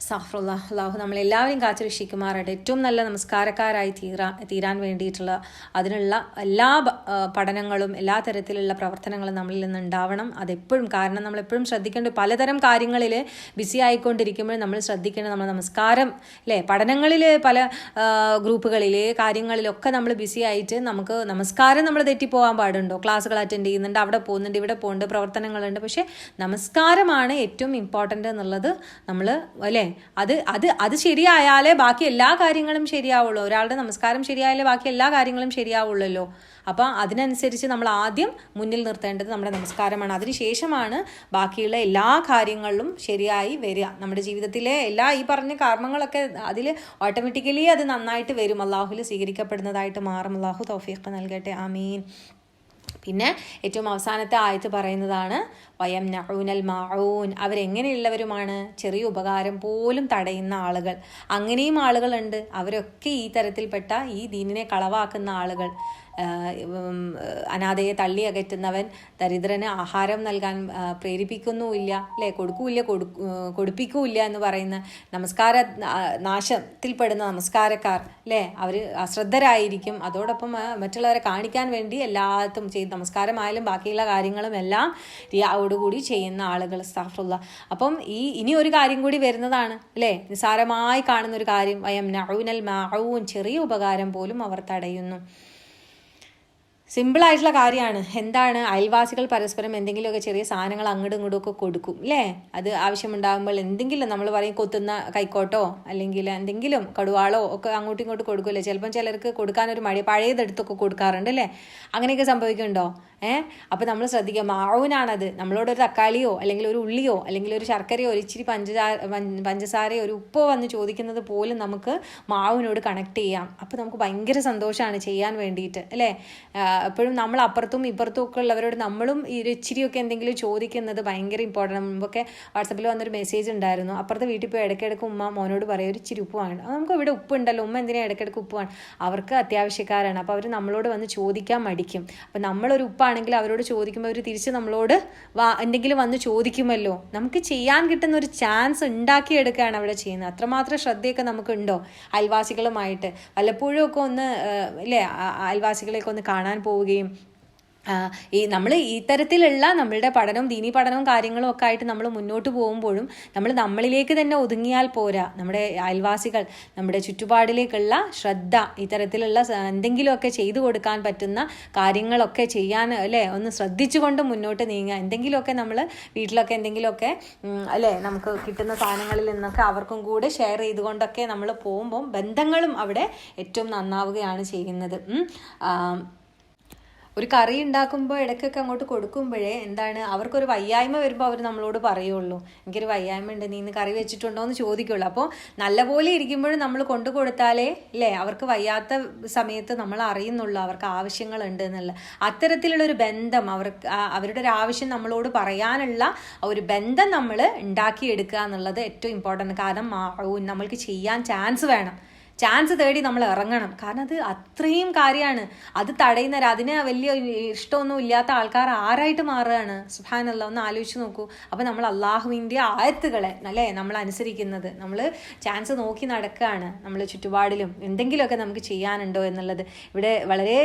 സാഫ്രുള്ള അള്ളാഹു നമ്മളെല്ലാവരെയും കാത്തുരക്ഷിക്കുമാറായിട്ട് ഏറ്റവും നല്ല നമസ്കാരക്കാരായി തീരാ തീരാൻ വേണ്ടിയിട്ടുള്ള അതിനുള്ള എല്ലാ പഠനങ്ങളും എല്ലാ തരത്തിലുള്ള പ്രവർത്തനങ്ങളും നമ്മളിൽ നിന്ന് ഉണ്ടാവണം അതെപ്പോഴും കാരണം നമ്മൾ എപ്പോഴും ശ്രദ്ധിക്കേണ്ട പലതരം കാര്യങ്ങളിൽ ബിസി ആയിക്കൊണ്ടിരിക്കുമ്പോൾ നമ്മൾ ശ്രദ്ധിക്കേണ്ടത് നമ്മൾ നമസ്കാരം അല്ലേ പഠനങ്ങളിൽ പല ഗ്രൂപ്പുകളിൽ കാര്യങ്ങളിലൊക്കെ നമ്മൾ ബിസി ആയിട്ട് നമുക്ക് നമസ്കാരം നമ്മൾ തെറ്റിപ്പോകാൻ പാടുണ്ടോ? ക്ലാസ്സുകൾ അറ്റൻഡ് ചെയ്യുന്നുണ്ട് അവിടെ പോകുന്നുണ്ട് ഇവിടെ പോകുന്നുണ്ട് പ്രവർത്തനങ്ങളുണ്ട്. പക്ഷേ നമസ്കാരമാണ് ഏറ്റവും ഇമ്പോർട്ടന്റ് എന്നുള്ളത് നമ്മൾ അല്ലേ അത് അത് അത് ശരിയായാലേ ബാക്കി എല്ലാ കാര്യങ്ങളും ശരിയാവുള്ളൂ. ഒരാളുടെ നമസ്കാരം ശരിയായാലേ ബാക്കി എല്ലാ കാര്യങ്ങളും ശരിയാവുള്ളല്ലോ. അപ്പോൾ അതിനനുസരിച്ച് നമ്മൾ ആദ്യം മുന്നിൽ നിർത്തേണ്ടത് നമ്മുടെ നമസ്കാരമാണ്. അതിനുശേഷമാണ് ബാക്കിയുള്ള എല്ലാ കാര്യങ്ങളിലും ശരിയായി വരിക. നമ്മുടെ ജീവിതത്തിലെ എല്ലാ ഈ പറഞ്ഞ കർമ്മങ്ങളൊക്കെ അതിൽ ഓട്ടോമാറ്റിക്കലി അത് നന്നായിട്ട് വരും. അള്ളാഹുൽ സ്വീകരിക്കപ്പെടുന്നതായിട്ട് മാറും. അള്ളാഹു തൗഫീഖ് നൽകട്ടെ. ആമീൻ. പിന്നെ ഏറ്റവും അവസാനത്തെ ആയത്ത് പറയുന്നതാണ് വയം നഹൂനൽ മാഊൻ. അവരെങ്ങനെയുള്ളവരുമാണ്? ചെറിയ ഉപകാരം പോലും തടയുന്ന ആളുകൾ. അങ്ങനെയും ആളുകളുണ്ട്. അവരൊക്കെ ഈ തരത്തിൽപ്പെട്ട ഈ ദീനിനെ കളവാക്കുന്ന ആളുകൾ. അനാഥയെ തള്ളി അകറ്റുന്നവൻ ദരിദ്രന് ആഹാരം നൽകാൻ പ്രേരിപ്പിക്കുന്നുമില്ല അല്ലേ? കൊടുക്കൂല്ല കൊടു കൊടുപ്പിക്കൂല്ല എന്ന് പറയുന്ന നമസ്കാര നാശത്തിൽ നാശത്തിൽപ്പെടുന്ന നമസ്കാരക്കാർ അല്ലേ? അവർ അശ്രദ്ധരായിരിക്കും. അതോടൊപ്പം മറ്റുള്ളവരെ കാണിക്കാൻ വേണ്ടി എല്ലാത്തും ചെയ്ത് നമസ്കാരമായാലും ബാക്കിയുള്ള കാര്യങ്ങളും എല്ലാം റിയാവോടുകൂടി ചെയ്യുന്ന ആളുകൾ സ്താഫുള്ള അപ്പം ഈ ഇനി ഒരു കാര്യം കൂടി വരുന്നതാണ് അല്ലേ? നിസ്സാരമായി കാണുന്ന ഒരു കാര്യം വയം നഊനൽ മാഊൻ ചെറിയ ഉപകാരം പോലും അവർ തടയുന്നു. സിമ്പിൾ ആയിട്ടുള്ള കാര്യമാണ്. എന്താണ്? അയൽവാസികൾ പരസ്പരം എന്തെങ്കിലുമൊക്കെ ചെറിയ സാധനങ്ങൾ അങ്ങോട്ടും ഇങ്ങോട്ടും ഒക്കെ കൊടുക്കും അല്ലേ അത് ആവശ്യമുണ്ടാകുമ്പോൾ എന്തെങ്കിലും നമ്മൾ പറയും കൊത്തുന്ന കൈക്കോട്ടോ അല്ലെങ്കിൽ എന്തെങ്കിലും കടുവാളോ ഒക്കെ അങ്ങോട്ടും ഇങ്ങോട്ടും കൊടുക്കുമല്ലേ? ചിലപ്പം ചിലർക്ക് കൊടുക്കാനൊരു മടി പഴയതെടുത്തൊക്കെ കൊടുക്കാറുണ്ട് അല്ലേ അങ്ങനെയൊക്കെ സംഭവിക്കുന്നുണ്ടോ? ഏഹ് അപ്പം നമ്മൾ ശ്രദ്ധിക്കുക മാവുനാണത്. നമ്മളോട് ഒരു തക്കാളിയോ അല്ലെങ്കിൽ ഒരു ഉള്ളിയോ അല്ലെങ്കിൽ ഒരു ശർക്കരയോ ഒരു ഇച്ചിരി പഞ്ചസാര പഞ്ച- പഞ്ചസാരയോ ഒരു ഉപ്പോ വന്ന് ചോദിക്കുന്നത് പോലും നമുക്ക് മാവിനോട് കണക്ട് ചെയ്യാം. അപ്പോൾ നമുക്ക് ഭയങ്കര സന്തോഷമാണ് ചെയ്യാൻ വേണ്ടിയിട്ട് അല്ലേ എപ്പോഴും നമ്മൾ അപ്പുറത്തും ഇപ്പുറത്തും ഒക്കെ ഉള്ളവരോട് നമ്മളും ഇച്ചിരിയൊക്കെ എന്തെങ്കിലും ചോദിക്കുന്നത് ഭയങ്കര ഇമ്പോർട്ടന്റ് മുമ്പൊക്കെ വാട്സപ്പിൽ വന്നൊരു മെസ്സേജ് ഉണ്ടായിരുന്നു. അപ്പുറത്തെ വീട്ടിൽ പോയി ഇടയ്ക്കിടയ്ക്ക് ഉമ്മ മോനോട് പറയും ഒരു ഇച്ചിരി ഉപ്പ് വേണം നമുക്ക് ഇവിടെ ഉപ്പ് ഉണ്ടല്ലോ. ഉമ്മ എന്തിനാ ഇടയ്ക്കിടയ്ക്ക് ഉപ്പ് വേണം? അവർക്ക് അത്യാവശ്യക്കാരാണ്. അപ്പോൾ അവർ നമ്മളോട് വന്ന് ചോദിക്കാൻ മടിക്കും. അപ്പോൾ നമ്മളൊരു ഉപ്പാണെങ്കിൽ അവരോട് ചോദിക്കുമ്പോൾ അവർ തിരിച്ച് നമ്മളോട് വാ എന്തെങ്കിലും വന്ന് ചോദിക്കുമല്ലോ. നമുക്ക് ചെയ്യാൻ കിട്ടുന്ന ഒരു ചാൻസ് ഉണ്ടാക്കിയെടുക്കുകയാണ് അവിടെ ചെയ്യുന്നത്. അത്രമാത്രം ശ്രദ്ധയൊക്കെ നമുക്കുണ്ടോ? അയൽവാസികളുമായിട്ട്. വല്ലപ്പോഴും ഒക്കെ ഒന്ന് ഇല്ലേ അയൽവാസികളെയൊക്കെ ഒന്ന് കാണാൻ പോവുകയും ഈ നമ്മൾ ഇത്തരത്തിലുള്ള നമ്മളുടെ പഠനവും ദീനി പഠനവും കാര്യങ്ങളും ഒക്കെ ആയിട്ട് നമ്മൾ മുന്നോട്ട് പോകുമ്പോഴും നമ്മൾ നമ്മളിലേക്ക് തന്നെ ഒതുങ്ങിയാൽ പോരാ. നമ്മുടെ അയൽവാസികൾ നമ്മുടെ ചുറ്റുപാടിലേക്കുള്ള ശ്രദ്ധ ഇത്തരത്തിലുള്ള എന്തെങ്കിലുമൊക്കെ ചെയ്തു കൊടുക്കാൻ പറ്റുന്ന കാര്യങ്ങളൊക്കെ ചെയ്യാൻ അല്ലേ? ഒന്ന് ശ്രദ്ധിച്ചുകൊണ്ട് മുന്നോട്ട് നീങ്ങുക. എന്തെങ്കിലുമൊക്കെ നമ്മൾ വീട്ടിലൊക്കെ എന്തെങ്കിലുമൊക്കെ അല്ലേ? നമുക്ക് കിട്ടുന്ന സാധനങ്ങളിൽ നിന്നൊക്കെ അവർക്കും കൂടെ ഷെയർ ചെയ്തുകൊണ്ടൊക്കെ നമ്മൾ പോകുമ്പം ബന്ധങ്ങളും അവിടെ ഏറ്റവും നന്നാവുകയാണ് ചെയ്യുന്നത്. ഒരു കറി ഉണ്ടാക്കുമ്പോൾ ഇടയ്ക്കൊക്കെ അങ്ങോട്ട് കൊടുക്കുമ്പോഴേ എന്താണ് അവർക്കൊരു വയ്യായ്മ വരുമ്പോൾ അവർ നമ്മളോട് പറയുള്ളൂ. എനിക്കൊരു വയ്യായ്മ ഉണ്ട് നീ ഇന്ന് കറി വെച്ചിട്ടുണ്ടോ? എന്ന് ചോദിക്കുള്ളൂ. അപ്പോൾ നല്ലപോലെ ഇരിക്കുമ്പോഴും നമ്മൾ കൊണ്ടു കൊടുത്താലേ ഇല്ലേ അവർക്ക് വയ്യാത്ത സമയത്ത് നമ്മൾ അറിയുന്നുള്ളൂ അവർക്ക് ആവശ്യങ്ങളുണ്ട് എന്നുള്ള. അത്തരത്തിലുള്ള ഒരു ബന്ധം അവർക്ക് അവരുടെ ഒരു ആവശ്യം നമ്മളോട് പറയാനുള്ള ഒരു ബന്ധം നമ്മൾ ഉണ്ടാക്കിയെടുക്കുക എന്നുള്ളത് ഏറ്റവും ഇമ്പോർട്ടന്റ് കാരണം നമ്മൾക്ക് ചെയ്യാൻ ചാൻസ് വേണം. ചാൻസ് തേടി നമ്മൾ ഇറങ്ങണം. കാരണം അത് അത്രയും കാര്യമാണ്. അത് തടയുന്ന അതിന് വലിയ ഇഷ്ടമൊന്നും ഇല്ലാത്ത ആൾക്കാർ ആരായിട്ട് മാറുകയാണ്? സുഹാനല്ല ഒന്ന് ആലോചിച്ച് നോക്കൂ. അപ്പോൾ നമ്മൾ അള്ളാഹുവിന്റെ ആയത്തുകളെ അല്ലേ? നമ്മൾ അനുസരിക്കുന്നത്. നമ്മൾ ചാൻസ് നോക്കി നടക്കുകയാണ്. നമ്മൾ ചുറ്റുപാടിലും എന്തെങ്കിലുമൊക്കെ നമുക്ക് ചെയ്യാനുണ്ടോ എന്നുള്ളത്. ഇവിടെ വളരെ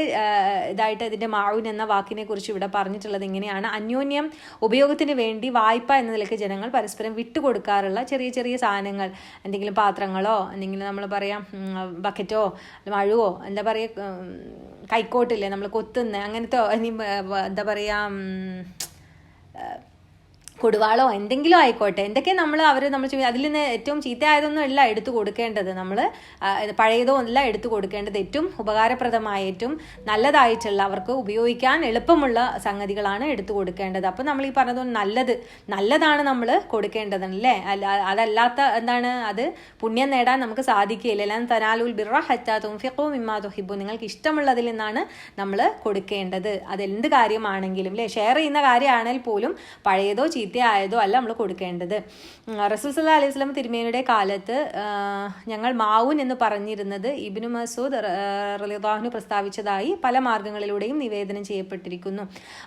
ഇതായിട്ട് ഇതിന്റെ മാവുൻ എന്ന വാക്കിനെ കുറിച്ച് ഇവിടെ പറഞ്ഞിട്ടുള്ളത് ഇങ്ങനെയാണ്. അന്യോന്യം ഉപയോഗത്തിന് വേണ്ടി വായ്പ എന്ന നിലയ്ക്ക് ജനങ്ങൾ പരസ്പരം വിട്ടുകൊടുക്കാറുള്ള ചെറിയ ചെറിയ സാധനങ്ങൾ. എന്തെങ്കിലും പാത്രങ്ങളോ എന്തെങ്കിലും നമ്മൾ പറയാം ബക്കറ്റോ? മഴുവോ? എന്താ പറയുക കൈക്കോട്ടില്ലേ നമ്മൾ കൊത്തുന്ന? അങ്ങനത്തെ എന്താ പറയുക കൊടുവാളോ എന്തെങ്കിലും ആയിക്കോട്ടെ. എന്തൊക്കെ നമ്മൾ അവർ നമ്മൾ അതിൽ നിന്ന് ഏറ്റവും ചീത്തയായതൊന്നും അല്ല എടുത്തു കൊടുക്കേണ്ടത്. നമ്മൾ പഴയതോ അല്ല എടുത്തു കൊടുക്കേണ്ടത്. ഏറ്റവും ഉപകാരപ്രദമായ ഏറ്റവും നല്ലതായിട്ടുള്ള അവർക്ക് ഉപയോഗിക്കാൻ എളുപ്പമുള്ള സംഗതികളാണ് എടുത്തു കൊടുക്കേണ്ടത്. അപ്പം നമ്മൾ ഈ പറഞ്ഞത് നല്ലത് നല്ലതാണ് നമ്മൾ കൊടുക്കേണ്ടതല്ലേ? അല്ല അതല്ലാത്ത എന്താണ്? അത് പുണ്യം നേടാൻ നമുക്ക് സാധിക്കുകയില്ല. എല്ലാം തനാലുൽ ബിറ ഹറ്റാ തുംഫിഖു മിമ്മാ തുഹിബു നിങ്ങൾക്ക് ഇഷ്ടമുള്ളതിൽ നിന്നാണ് നമ്മൾ കൊടുക്കേണ്ടത്. അതെന്ത് കാര്യമാണെങ്കിലും അല്ലേ ഷെയർ ചെയ്യുന്ന കാര്യമാണെങ്കിൽ പോലും പഴയതോ ചീത്തയായതോ അല്ല നമ്മൾ കൊടുക്കേണ്ടത്. റസൂൽ സല്ലാ അലൈഹി സ്വലം തിരുമേനിയുടെ കാലത്ത് ഞങ്ങൾ മാവുൻ എന്ന് പറഞ്ഞിരുന്നത് ഇബിനു മസൂദ് റലിദാഹുന് പ്രസ്താവിച്ചതായി പല മാർഗങ്ങളിലൂടെയും നിവേദനം ചെയ്യപ്പെട്ടിരിക്കുന്നു.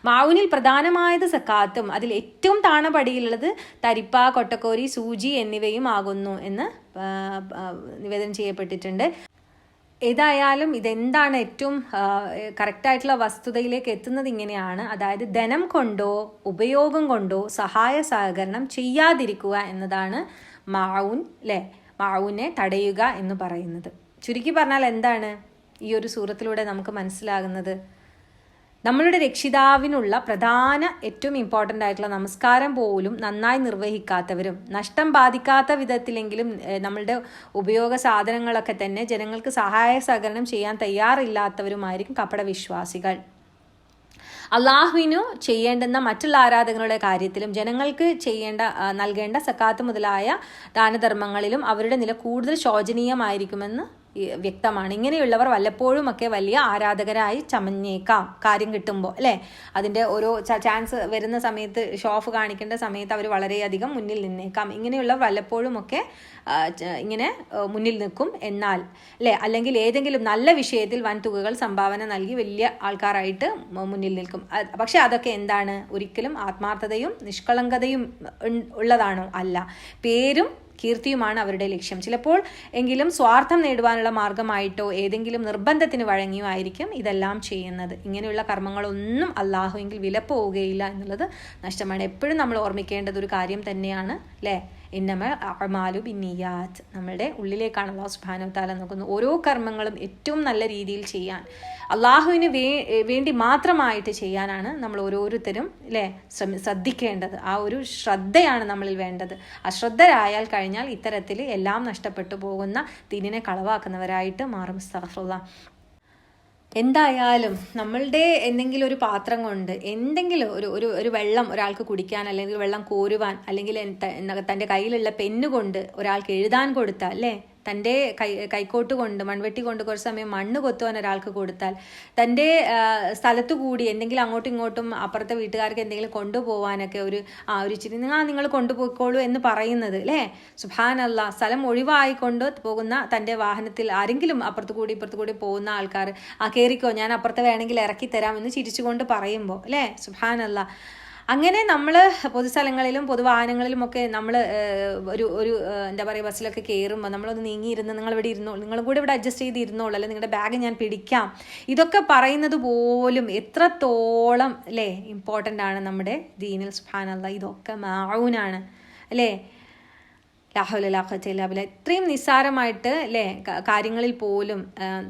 മാവുനിൽ പ്രധാനമായത് സക്കാത്തും അതിൽ ഏറ്റവും താണപടിയിലുള്ളത് തരിപ്പ കൊട്ടക്കോരി സൂചി എന്നിവയും ആകുന്നു എന്ന് നിവേദനം ചെയ്യപ്പെട്ടിട്ടുണ്ട്. ഏതായാലും ഇതെന്താണ് ഏറ്റവും കറക്റ്റായിട്ടുള്ള വസ്തുതയിലേക്ക് എത്തുന്നത് ഇങ്ങനെയാണ്. അതായത് ധനം കൊണ്ടോ ഉപയോഗം കൊണ്ടോ സഹായ സഹകരണം ചെയ്യാതിരിക്കുക എന്നതാണ് മാവുൻ അല്ലേ മാവുനെ തടയുക എന്ന് പറയുന്നത്. ചുരുക്കി പറഞ്ഞാൽ എന്താണ് ഈ ഒരു സൂറത്തിലൂടെ നമുക്ക് മനസ്സിലാകുന്നത്? നമ്മളുടെ രക്ഷിതാവിനുള്ള പ്രധാന ഏറ്റവും ഇമ്പോർട്ടന്റ് ആയിട്ടുള്ള നമസ്കാരം പോലും നന്നായി നിർവഹിക്കാത്തവരും നഷ്ടം ബാധിക്കാത്ത വിധത്തിലെങ്കിലും നമ്മളുടെ ഉപയോഗ സാധനങ്ങളൊക്കെ തന്നെ ജനങ്ങൾക്ക് സഹായ സഹകരണം ചെയ്യാൻ തയ്യാറില്ലാത്തവരുമായിരിക്കും കപട വിശ്വാസികൾ. അള്ളാഹുവിനു ചെയ്യേണ്ടുന്ന മറ്റുള്ള ആരാധകരുടെ കാര്യത്തിലും ജനങ്ങൾക്ക് ചെയ്യേണ്ട നൽകേണ്ട സക്കാത്ത് മുതലായ ദാനധർമ്മങ്ങളിലും അവരുടെ നില കൂടുതൽ ശോചനീയമായിരിക്കുമെന്ന് വ്യക്തമാണ്. ഇങ്ങനെയുള്ളവർ വല്ലപ്പോഴും ഒക്കെ വലിയ ആരാധകരായി ചമഞ്ഞേക്കാം. കാര്യം കിട്ടുമ്പോൾ അല്ലേ? അതിന്റെ ഓരോ ചാൻസ് വരുന്ന സമയത്ത് ഷോ ഓഫ് കാണിക്കേണ്ട സമയത്ത് അവർ വളരെയധികം മുന്നിൽ നിന്നേക്കാം. ഇങ്ങനെയുള്ള വല്ലപ്പോഴും ഒക്കെ ഇങ്ങനെ മുന്നിൽ നിൽക്കും. എന്നാൽ അല്ലേ? അല്ലെങ്കിൽ ഏതെങ്കിലും നല്ല വിഷയത്തിൽ വൻ തുകകൾ സംഭാവന നൽകി വലിയ ആൾക്കാരായിട്ട് മുന്നിൽ നിൽക്കും. പക്ഷെ അതൊക്കെ എന്താണ്? ഒരിക്കലും ആത്മാർത്ഥതയും നിഷ്കളങ്കതയും ഉള്ളതാണോ അല്ല. പേരും കീർത്തിയുമാണ് അവരുടെ ലക്ഷ്യം. ചിലപ്പോൾ എങ്കിലും സ്വാർത്ഥം നേടുവാനുള്ള മാർഗമായിട്ടോ ഏതെങ്കിലും നിർബന്ധത്തിന് വഴങ്ങിയോ ആയിരിക്കും ഇതെല്ലാം ചെയ്യുന്നത്. ഇങ്ങനെയുള്ള കർമ്മങ്ങളൊന്നും അള്ളാഹുവെങ്കിൽ വില പോവുകയില്ല എന്നുള്ളത് നഷ്ടമാണ്. എപ്പോഴും നമ്മൾ ഓർമ്മിക്കേണ്ടത് ഒരു കാര്യം തന്നെയാണ് അല്ലേ? ഇന്നമ അമാലു ബിന്നിയാത്ത്. നമ്മളുടെ ഉള്ളിലേക്കാണ് അള്ളാഹു സുബാനു താല നോക്കുന്നത് ഓരോ കർമ്മങ്ങളും ഏറ്റവും നല്ല രീതിയിൽ ചെയ്യാൻ. അള്ളാഹുവിന് വേ വേണ്ടി മാത്രമായിട്ട് ചെയ്യാനാണ് നമ്മൾ ഓരോരുത്തരും അല്ലേ ശ്രമി ശ്രദ്ധിക്കേണ്ടത്. ആ ഒരു ശ്രദ്ധയാണ് നമ്മളിൽ വേണ്ടത്. അശ്രദ്ധരായാൽ കഴിഞ്ഞാൽ ഇത്തരത്തിൽ എല്ലാം നഷ്ടപ്പെട്ടു പോകുന്ന ദീനിനെ കളവാക്കുന്നവരായിട്ട് മാറും. സ്തഫുള്ള എന്തായാലും നമ്മളുടെ എന്തെങ്കിലും ഒരു പാത്രം കൊണ്ട് എന്തെങ്കിലും ഒരു ഒരു ഒരു വെള്ളം ഒരാൾക്ക് കുടിക്കാൻ അല്ലെങ്കിൽ വെള്ളം കോരുവാൻ അല്ലെങ്കിൽ തന്റെ കയ്യിലുള്ള പെന്ന് കൊണ്ട് ഒരാൾക്ക് എഴുതാൻ കൊടുത്താൽ അല്ലേ? തന്റെ കൈ കൈക്കോട്ട് കൊണ്ട് മൺവെട്ടി കൊണ്ട് കുറച്ച് സമയം മണ്ണ് കൊത്തുവാൻ ഒരാൾക്ക് കൊടുത്താൽ തന്റെ സ്ഥലത്ത് കൂടി എന്തെങ്കിലും അങ്ങോട്ടും ഇങ്ങോട്ടും അപ്പുറത്തെ വീട്ടുകാർക്ക് എന്തെങ്കിലും കൊണ്ടുപോകാനൊക്കെ ഒരു ആ ഒരു ഇച്ചിരി നിങ്ങൾ നിങ്ങൾ കൊണ്ടുപോയിക്കോളൂ എന്ന് പറയുന്നത് അല്ലേ സുഭാനല്ല സ്ഥലം ഒഴിവായിക്കൊണ്ട് പോകുന്ന തന്റെ വാഹനത്തിൽ ആരെങ്കിലും അപ്പുറത്ത് കൂടി ഇപ്പുറത്ത് കൂടി പോകുന്ന ആൾക്കാർ ആ കയറിക്കോ ഞാൻ അപ്പുറത്ത് വേണമെങ്കിൽ ഇറക്കി തരാം എന്ന് ചിരിച്ചുകൊണ്ട് പറയുമ്പോൾ അല്ലേ സുഭാനല്ല അങ്ങനെ നമ്മൾ പൊതുസ്ഥലങ്ങളിലും പൊതുവാഹനങ്ങളിലും ഒക്കെ നമ്മൾ ഒരു ഒരു എന്താ പറയുക ബസ്സിലൊക്കെ കയറുമ്പോൾ നമ്മളൊന്ന് നീങ്ങിയിരുന്ന് നിങ്ങൾ ഇവിടെ ഇരുന്നോ നിങ്ങളും കൂടെ ഇവിടെ അഡ്ജസ്റ്റ് ചെയ്ത് ഇരുന്നോളൂ അല്ലെങ്കിൽ നിങ്ങളുടെ ബാഗ് ഞാൻ പിടിക്കാം. ഇതൊക്കെ പറയുന്നത് പോലും എത്രത്തോളം അല്ലേ ഇമ്പോർട്ടന്റ് ആണ് നമ്മുടെ ദീനിൽ സുഹാനല്ല ഇതൊക്കെ മാവൂനാണ് അല്ലേ? ലാഹുലാഖില്ല ഇത്രയും നിസ്സാരമായിട്ട് അല്ലേ കാര്യങ്ങളിൽ പോലും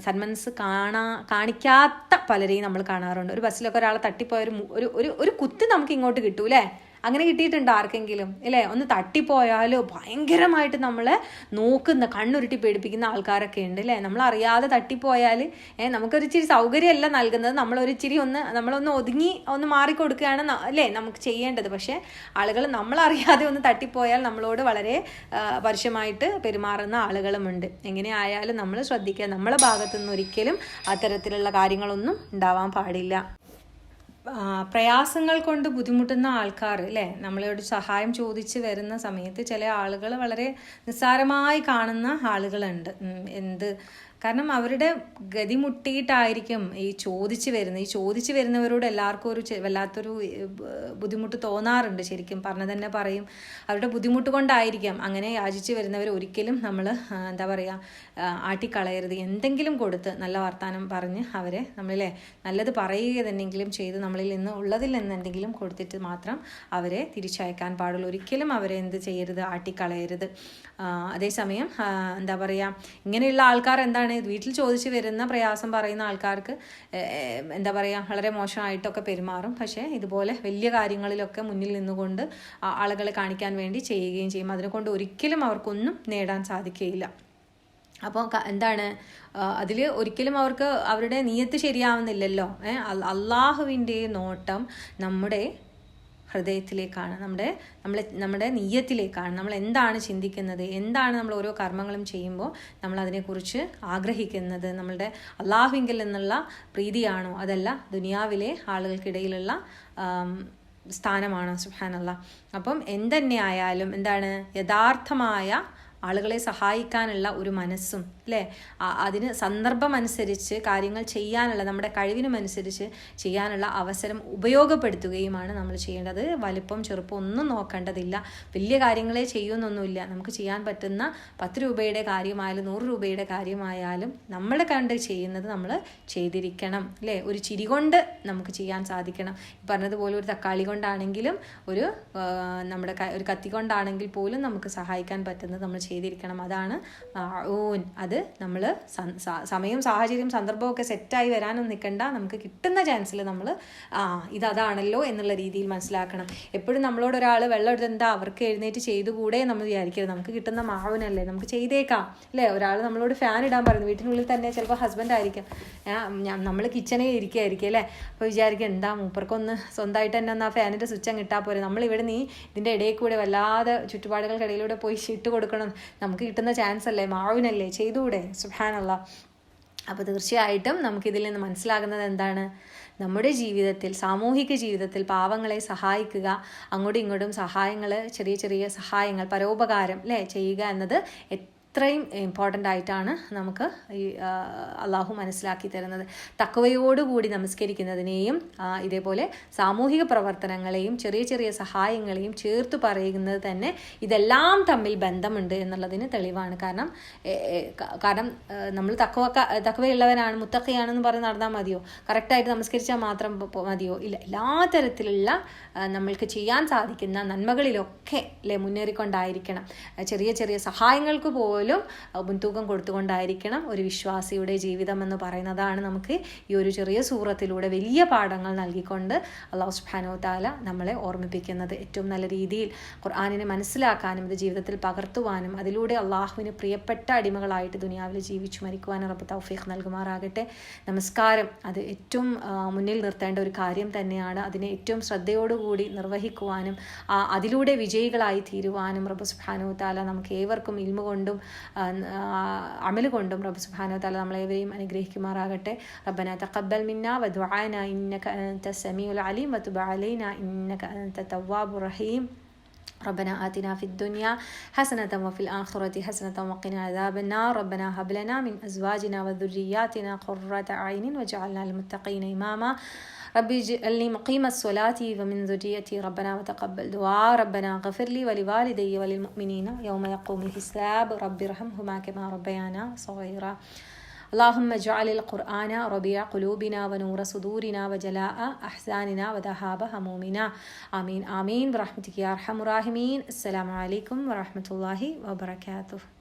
സന്മനസ് കാണാ കാണിക്കാത്ത പലരെയും നമ്മൾ കാണാറുണ്ട്. ഒരു ബസ്സിലൊക്കെ ഒരാളെ തട്ടിപ്പോയ ഒരു ഒരു ഒരു കുത്ത് നമുക്ക് ഇങ്ങോട്ട് കിട്ടൂലേ? അങ്ങനെ കിട്ടിയിട്ടുണ്ട് ആർക്കെങ്കിലും അല്ലേ ഒന്ന് തട്ടിപ്പോയാലോ ഭയങ്കരമായിട്ട് നമ്മളെ നോക്കുന്ന കണ്ണുരുട്ടി പേടിപ്പിക്കുന്ന ആൾക്കാരൊക്കെ ഉണ്ട് അല്ലേ നമ്മൾ അറിയാതെ തട്ടിപ്പോയാൽ ഏഹ് നമുക്കൊരു ഇച്ചിരി സൗകര്യമല്ല നൽകുന്നത്. നമ്മളൊരു ഇച്ചിരി ഒന്ന് നമ്മളൊന്ന് ഒതുങ്ങി ഒന്ന് മാറിക്കൊടുക്കുകയാണ് അല്ലേ നമുക്ക് ചെയ്യേണ്ടത്. പക്ഷേ ആളുകൾ നമ്മളറിയാതെ ഒന്ന് തട്ടിപ്പോയാൽ നമ്മളോട് വളരെ പരുഷമായിട്ട് പെരുമാറുന്ന ആളുകളുമുണ്ട് എങ്ങനെ ആയാലും നമ്മൾ ശ്രദ്ധിക്കുക. നമ്മളെ ഭാഗത്തുനിന്ന് ഒരിക്കലും അത്തരത്തിലുള്ള കാര്യങ്ങളൊന്നും ഉണ്ടാവാൻ പാടില്ല. പ്രയാസങ്ങൾ കൊണ്ട് ബുദ്ധിമുട്ടുന്ന ആൾക്കാർ അല്ലേ നമ്മളോട് സഹായം ചോദിച്ച് വരുന്ന സമയത്ത് ചില ആളുകൾ വളരെ നിസ്സാരമായി കാണുന്ന ആളുകളുണ്ട്. എന്ത് കാരണം അവരുടെ ഗതി മുട്ടിയിട്ടായിരിക്കും ഈ ചോദിച്ചു വരുന്നത്. ഈ ചോദിച്ചു വരുന്നവരോട് എല്ലാവർക്കും ഒരു വല്ലാത്തൊരു ബുദ്ധിമുട്ട് തോന്നാറുണ്ട് ശരിക്കും. പറഞ്ഞു തന്നെ പറയും. അവരുടെ ബുദ്ധിമുട്ട് കൊണ്ടായിരിക്കാം അങ്ങനെ യാചിച്ചു വരുന്നവർ ഒരിക്കലും നമ്മൾ എന്താ പറയുക ആട്ടിക്കളയരുത്. എന്തെങ്കിലും കൊടുത്ത് നല്ല വർത്തമാനം പറഞ്ഞ് അവരെ നമ്മളിലെ നല്ലത് പറയുക തന്നെങ്കിലും ചെയ്ത് നമ്മളിൽ നിന്ന് ഉള്ളതിൽ നിന്ന് എന്തെങ്കിലും കൊടുത്തിട്ട് മാത്രം അവരെ തിരിച്ചയക്കാൻ പാടുള്ളൂ. ഒരിക്കലും അവരെ എന്ത് ചെയ്യരുത്? ആട്ടിക്കളയരുത്. അതേസമയം എന്താ പറയുക ഇങ്ങനെയുള്ള ആൾക്കാർ എന്താണ് എന്താണ്? വീട്ടിൽ ചോദിച്ച് വരുന്ന പ്രയാസം പറയുന്ന ആൾക്കാർക്ക് എന്താ പറയുക വളരെ മോശമായിട്ടൊക്കെ പെരുമാറും. പക്ഷേ ഇതുപോലെ വലിയ കാര്യങ്ങളിലൊക്കെ മുന്നിൽ നിന്നുകൊണ്ട് ആളുകളെ കാണിക്കാൻ വേണ്ടി ചെയ്യുകയും ചെയ്യും. അതിനെക്കൊണ്ട് ഒരിക്കലും അവർക്കൊന്നും നേടാൻ സാധിക്കുകയില്ല. അപ്പോൾ എന്താണ്? അതിൽ ഒരിക്കലും അവർക്ക് അവരുടെ നീയത്ത് ശരിയാവുന്നില്ലല്ലോ. അള്ളാഹുവിന്റെ നോട്ടം നമ്മുടെ ഹൃദയത്തിലേക്കാണ് നമ്മുടെ നമ്മളെ നമ്മുടെ നീയത്തിലേക്കാണ് നമ്മൾ എന്താണ് ചിന്തിക്കുന്നത് എന്താണ് നമ്മൾ ഓരോ കർമ്മങ്ങളും ചെയ്യുമ്പോൾ നമ്മൾ അതിനെക്കുറിച്ച് ആഗ്രഹിക്കുന്നത് നമ്മളുടെ അള്ളാഹുവിങ്കിൽ നിന്നുള്ള പ്രീതിയാണോ അതല്ല ദുനിയാവിലെ ആളുകൾക്കിടയിലുള്ള സ്ഥാനമാണോ സുഹാനല്ല അപ്പം എന്തെന്നെ ആയാലും എന്താണ് യഥാർത്ഥമായ ആളുകളെ സഹായിക്കാനുള്ള ഒരു മനസ്സും അല്ലേ അതിന് സന്ദർഭമനുസരിച്ച് കാര്യങ്ങൾ ചെയ്യാനുള്ള നമ്മുടെ കഴിവിനുമനുസരിച്ച് ചെയ്യാനുള്ള അവസരം ഉപയോഗപ്പെടുത്തുകയുമാണ് നമ്മൾ ചെയ്യേണ്ടത്. വലിപ്പം ചെറുപ്പം ഒന്നും നോക്കേണ്ടതില്ല. വലിയ കാര്യങ്ങളെ ചെയ്യുമെന്നൊന്നുമില്ല നമുക്ക് ചെയ്യാൻ പറ്റുന്ന പത്ത് രൂപയുടെ കാര്യമായാലും നൂറ് രൂപയുടെ കാര്യമായാലും നമ്മൾ കണ്ട് ചെയ്യുന്നത് നമ്മൾ ചെയ്തിരിക്കണം അല്ലേ ഒരു ചിരി കൊണ്ട് നമുക്ക് ചെയ്യാൻ സാധിക്കണം. പറഞ്ഞതുപോലെ ഒരു തക്കാളി കൊണ്ടാണെങ്കിലും ഒരു നമ്മുടെ ഒരു കത്തി കൊണ്ടാണെങ്കിൽ പോലും നമുക്ക് സഹായിക്കാൻ പറ്റുന്നത് നമ്മൾ ചെയ്തിരിക്കണം. അതാണ് ഊൻ അത് നമ്മൾ സമയം സാഹചര്യം ഒക്കെ സെറ്റായി വരാനും നിൽക്കണ്ട നമുക്ക് കിട്ടുന്ന ചാൻസിൽ നമ്മൾ ആ ഇതാണല്ലോ എന്നുള്ള രീതിയിൽ മനസ്സിലാക്കണം. എപ്പോഴും നമ്മളോട് ഒരാൾ വെള്ളം എടുത്ത് എന്താ അവർക്ക് എഴുന്നേറ്റ് ചെയ്തുകൂടെ നമ്മൾ വിചാരിക്കരുത്. നമുക്ക് കിട്ടുന്ന മാവനല്ലേ നമുക്ക് ചെയ്തേക്കാം. അല്ലേ? ഒരാൾ നമ്മളോട് ഫാൻ ഇടാൻ പറയുന്നു വീട്ടിനുള്ളിൽ തന്നെ ചിലപ്പോൾ ഹസ്ബൻഡ് ആയിരിക്കാം. നമ്മൾ കിച്ചണിൽ ഇരിക്കുകയായിരിക്കും അല്ലേ? അപ്പോൾ വിചാരിക്കുക എന്താ മൂപ്പർക്കൊന്ന് സ്വന്തമായിട്ട് തന്നെ ഒന്ന് ആ ഫാനിന്റെ സ്വിച്ച് അങ്ങ് ഇട്ടാൽ പോരെ. നമ്മളിവിടെ നീ ഇതിന്റെ ഇടയിൽ കൂടെ വല്ലാതെ ചുറ്റുപാടുകൾക്കിടയിലൂടെ പോയി ഇട്ട് കൊടുക്കണം. നമുക്ക് കിട്ടുന്ന ചാൻസ് അല്ലേ? മാവിനല്ലേ? ചെയ്തുകൂടെ സുഹാനല്ല അപ്പോൾ തീർച്ചയായിട്ടും നമുക്കിതിൽ നിന്ന് മനസ്സിലാകുന്നത് എന്താണ്? നമ്മുടെ ജീവിതത്തിൽ സാമൂഹിക ജീവിതത്തിൽ പാവങ്ങളെ സഹായിക്കുക അങ്ങോട്ടും ഇങ്ങോട്ടും സഹായങ്ങൾ ചെറിയ ചെറിയ സഹായങ്ങൾ പരോപകാരം അല്ലേ ചെയ്യുക എന്നത് അത്രയും ഇമ്പോർട്ടന്റ് ആയിട്ടാണ് നമുക്ക് ഈ അള്ളാഹു മനസ്സിലാക്കി തരുന്നത്. തക്കവയോടുകൂടി നമസ്കരിക്കുന്നതിനെയും ഇതേപോലെ സാമൂഹിക പ്രവർത്തനങ്ങളെയും ചെറിയ ചെറിയ സഹായങ്ങളെയും ചേർത്ത് പറയുന്നത് തന്നെ ഇതെല്ലാം തമ്മിൽ ബന്ധമുണ്ട് എന്നുള്ളതിന് തെളിവാണ്. കാരണം കാരണം നമ്മൾ തക്കവ തക്കവയുള്ളവനാണ് മുത്തക്കയാണെന്ന് പറഞ്ഞ് നടന്നാൽ മതിയോ? കറക്റ്റായിട്ട് നമസ്കരിച്ചാൽ മാത്രം മതിയോ? ഇല്ല എല്ലാ തരത്തിലുള്ള നമ്മൾക്ക് ചെയ്യാൻ സാധിക്കുന്ന നന്മകളിലൊക്കെ അല്ലെ മുന്നേറിക്കൊണ്ടായിരിക്കണം. ചെറിയ ചെറിയ സഹായങ്ങൾക്ക് പോലും പോലും മുൻതൂക്കം കൊടുത്തുകൊണ്ടായിരിക്കണം ഒരു വിശ്വാസിയുടെ ജീവിതം എന്ന് പറയുന്നതാണ് നമുക്ക് ഈ ഒരു ചെറിയ സൂറത്തിലൂടെ വലിയ പാഠങ്ങൾ നൽകിക്കൊണ്ട് അള്ളാഹു സുബാനോ താല നമ്മളെ ഓർമ്മിപ്പിക്കുന്നത് ഏറ്റവും നല്ല രീതിയിൽ ഖുർആാനിനെ മനസ്സിലാക്കാനും ഇത് ജീവിതത്തിൽ പകർത്തുവാനും അതിലൂടെ അള്ളാഹുവിന് പ്രിയപ്പെട്ട അടിമകളായിട്ട് ദുനിയാവിൽ ജീവിച്ചു മരിക്കുവാനും റബ്ബ് തൗഫീഖ് നൽകുമാറാകട്ടെ. നമസ്കാരം. അത് ഏറ്റവും മുന്നിൽ നിർത്തേണ്ട ഒരു കാര്യം തന്നെയാണ്. അതിനെ ഏറ്റവും ശ്രദ്ധയോടുകൂടി നിർവഹിക്കുവാനും അതിലൂടെ വിജയികളായി തീരുവാനും റബ്ബ് സുബാനോ താല നമുക്ക് ഏവർക്കും ഇൽമ കൊണ്ടും അമൽ കൊണ്ടും റബ്ബ് സുബ്ഹാനഹു വതആല നമ്മളേവരെയും അനുഗ്രഹിക്കുമാറാകട്ടെ റബ്ബന തഖബ്ബൽ മിന്ന വദുആന ഇന്നക അൻത സമീഉൽ അലീം വതുബ് അലൈന ഇന്നക അൻത തവ്വാബുർ റഹീം ربنا آتنا في الدنيا حسنة وفي الآخرة حسنة وقنا عذاب النار ربنا هب لنا من أزواجنا وذرياتنا قرة أعين وجعلنا للمتقين إماما ربي اجعلني مقيم الصلاة ومن ذريتي ربنا وتقبل دعاء. ربنا اغفر لي ولوالدي وللمؤمنين يوم يقوم الحساب. ربي ارحمهما كما ربيانا صغيرا. اللهم اجعل القرآن ربيع قلوبنا ونور صدورنا وجلاء أحزاننا وذهاب همومنا. آمين آمين. برحمتك يا أرحم الراحمين. السلام عليكم ورحمة الله وبركاته.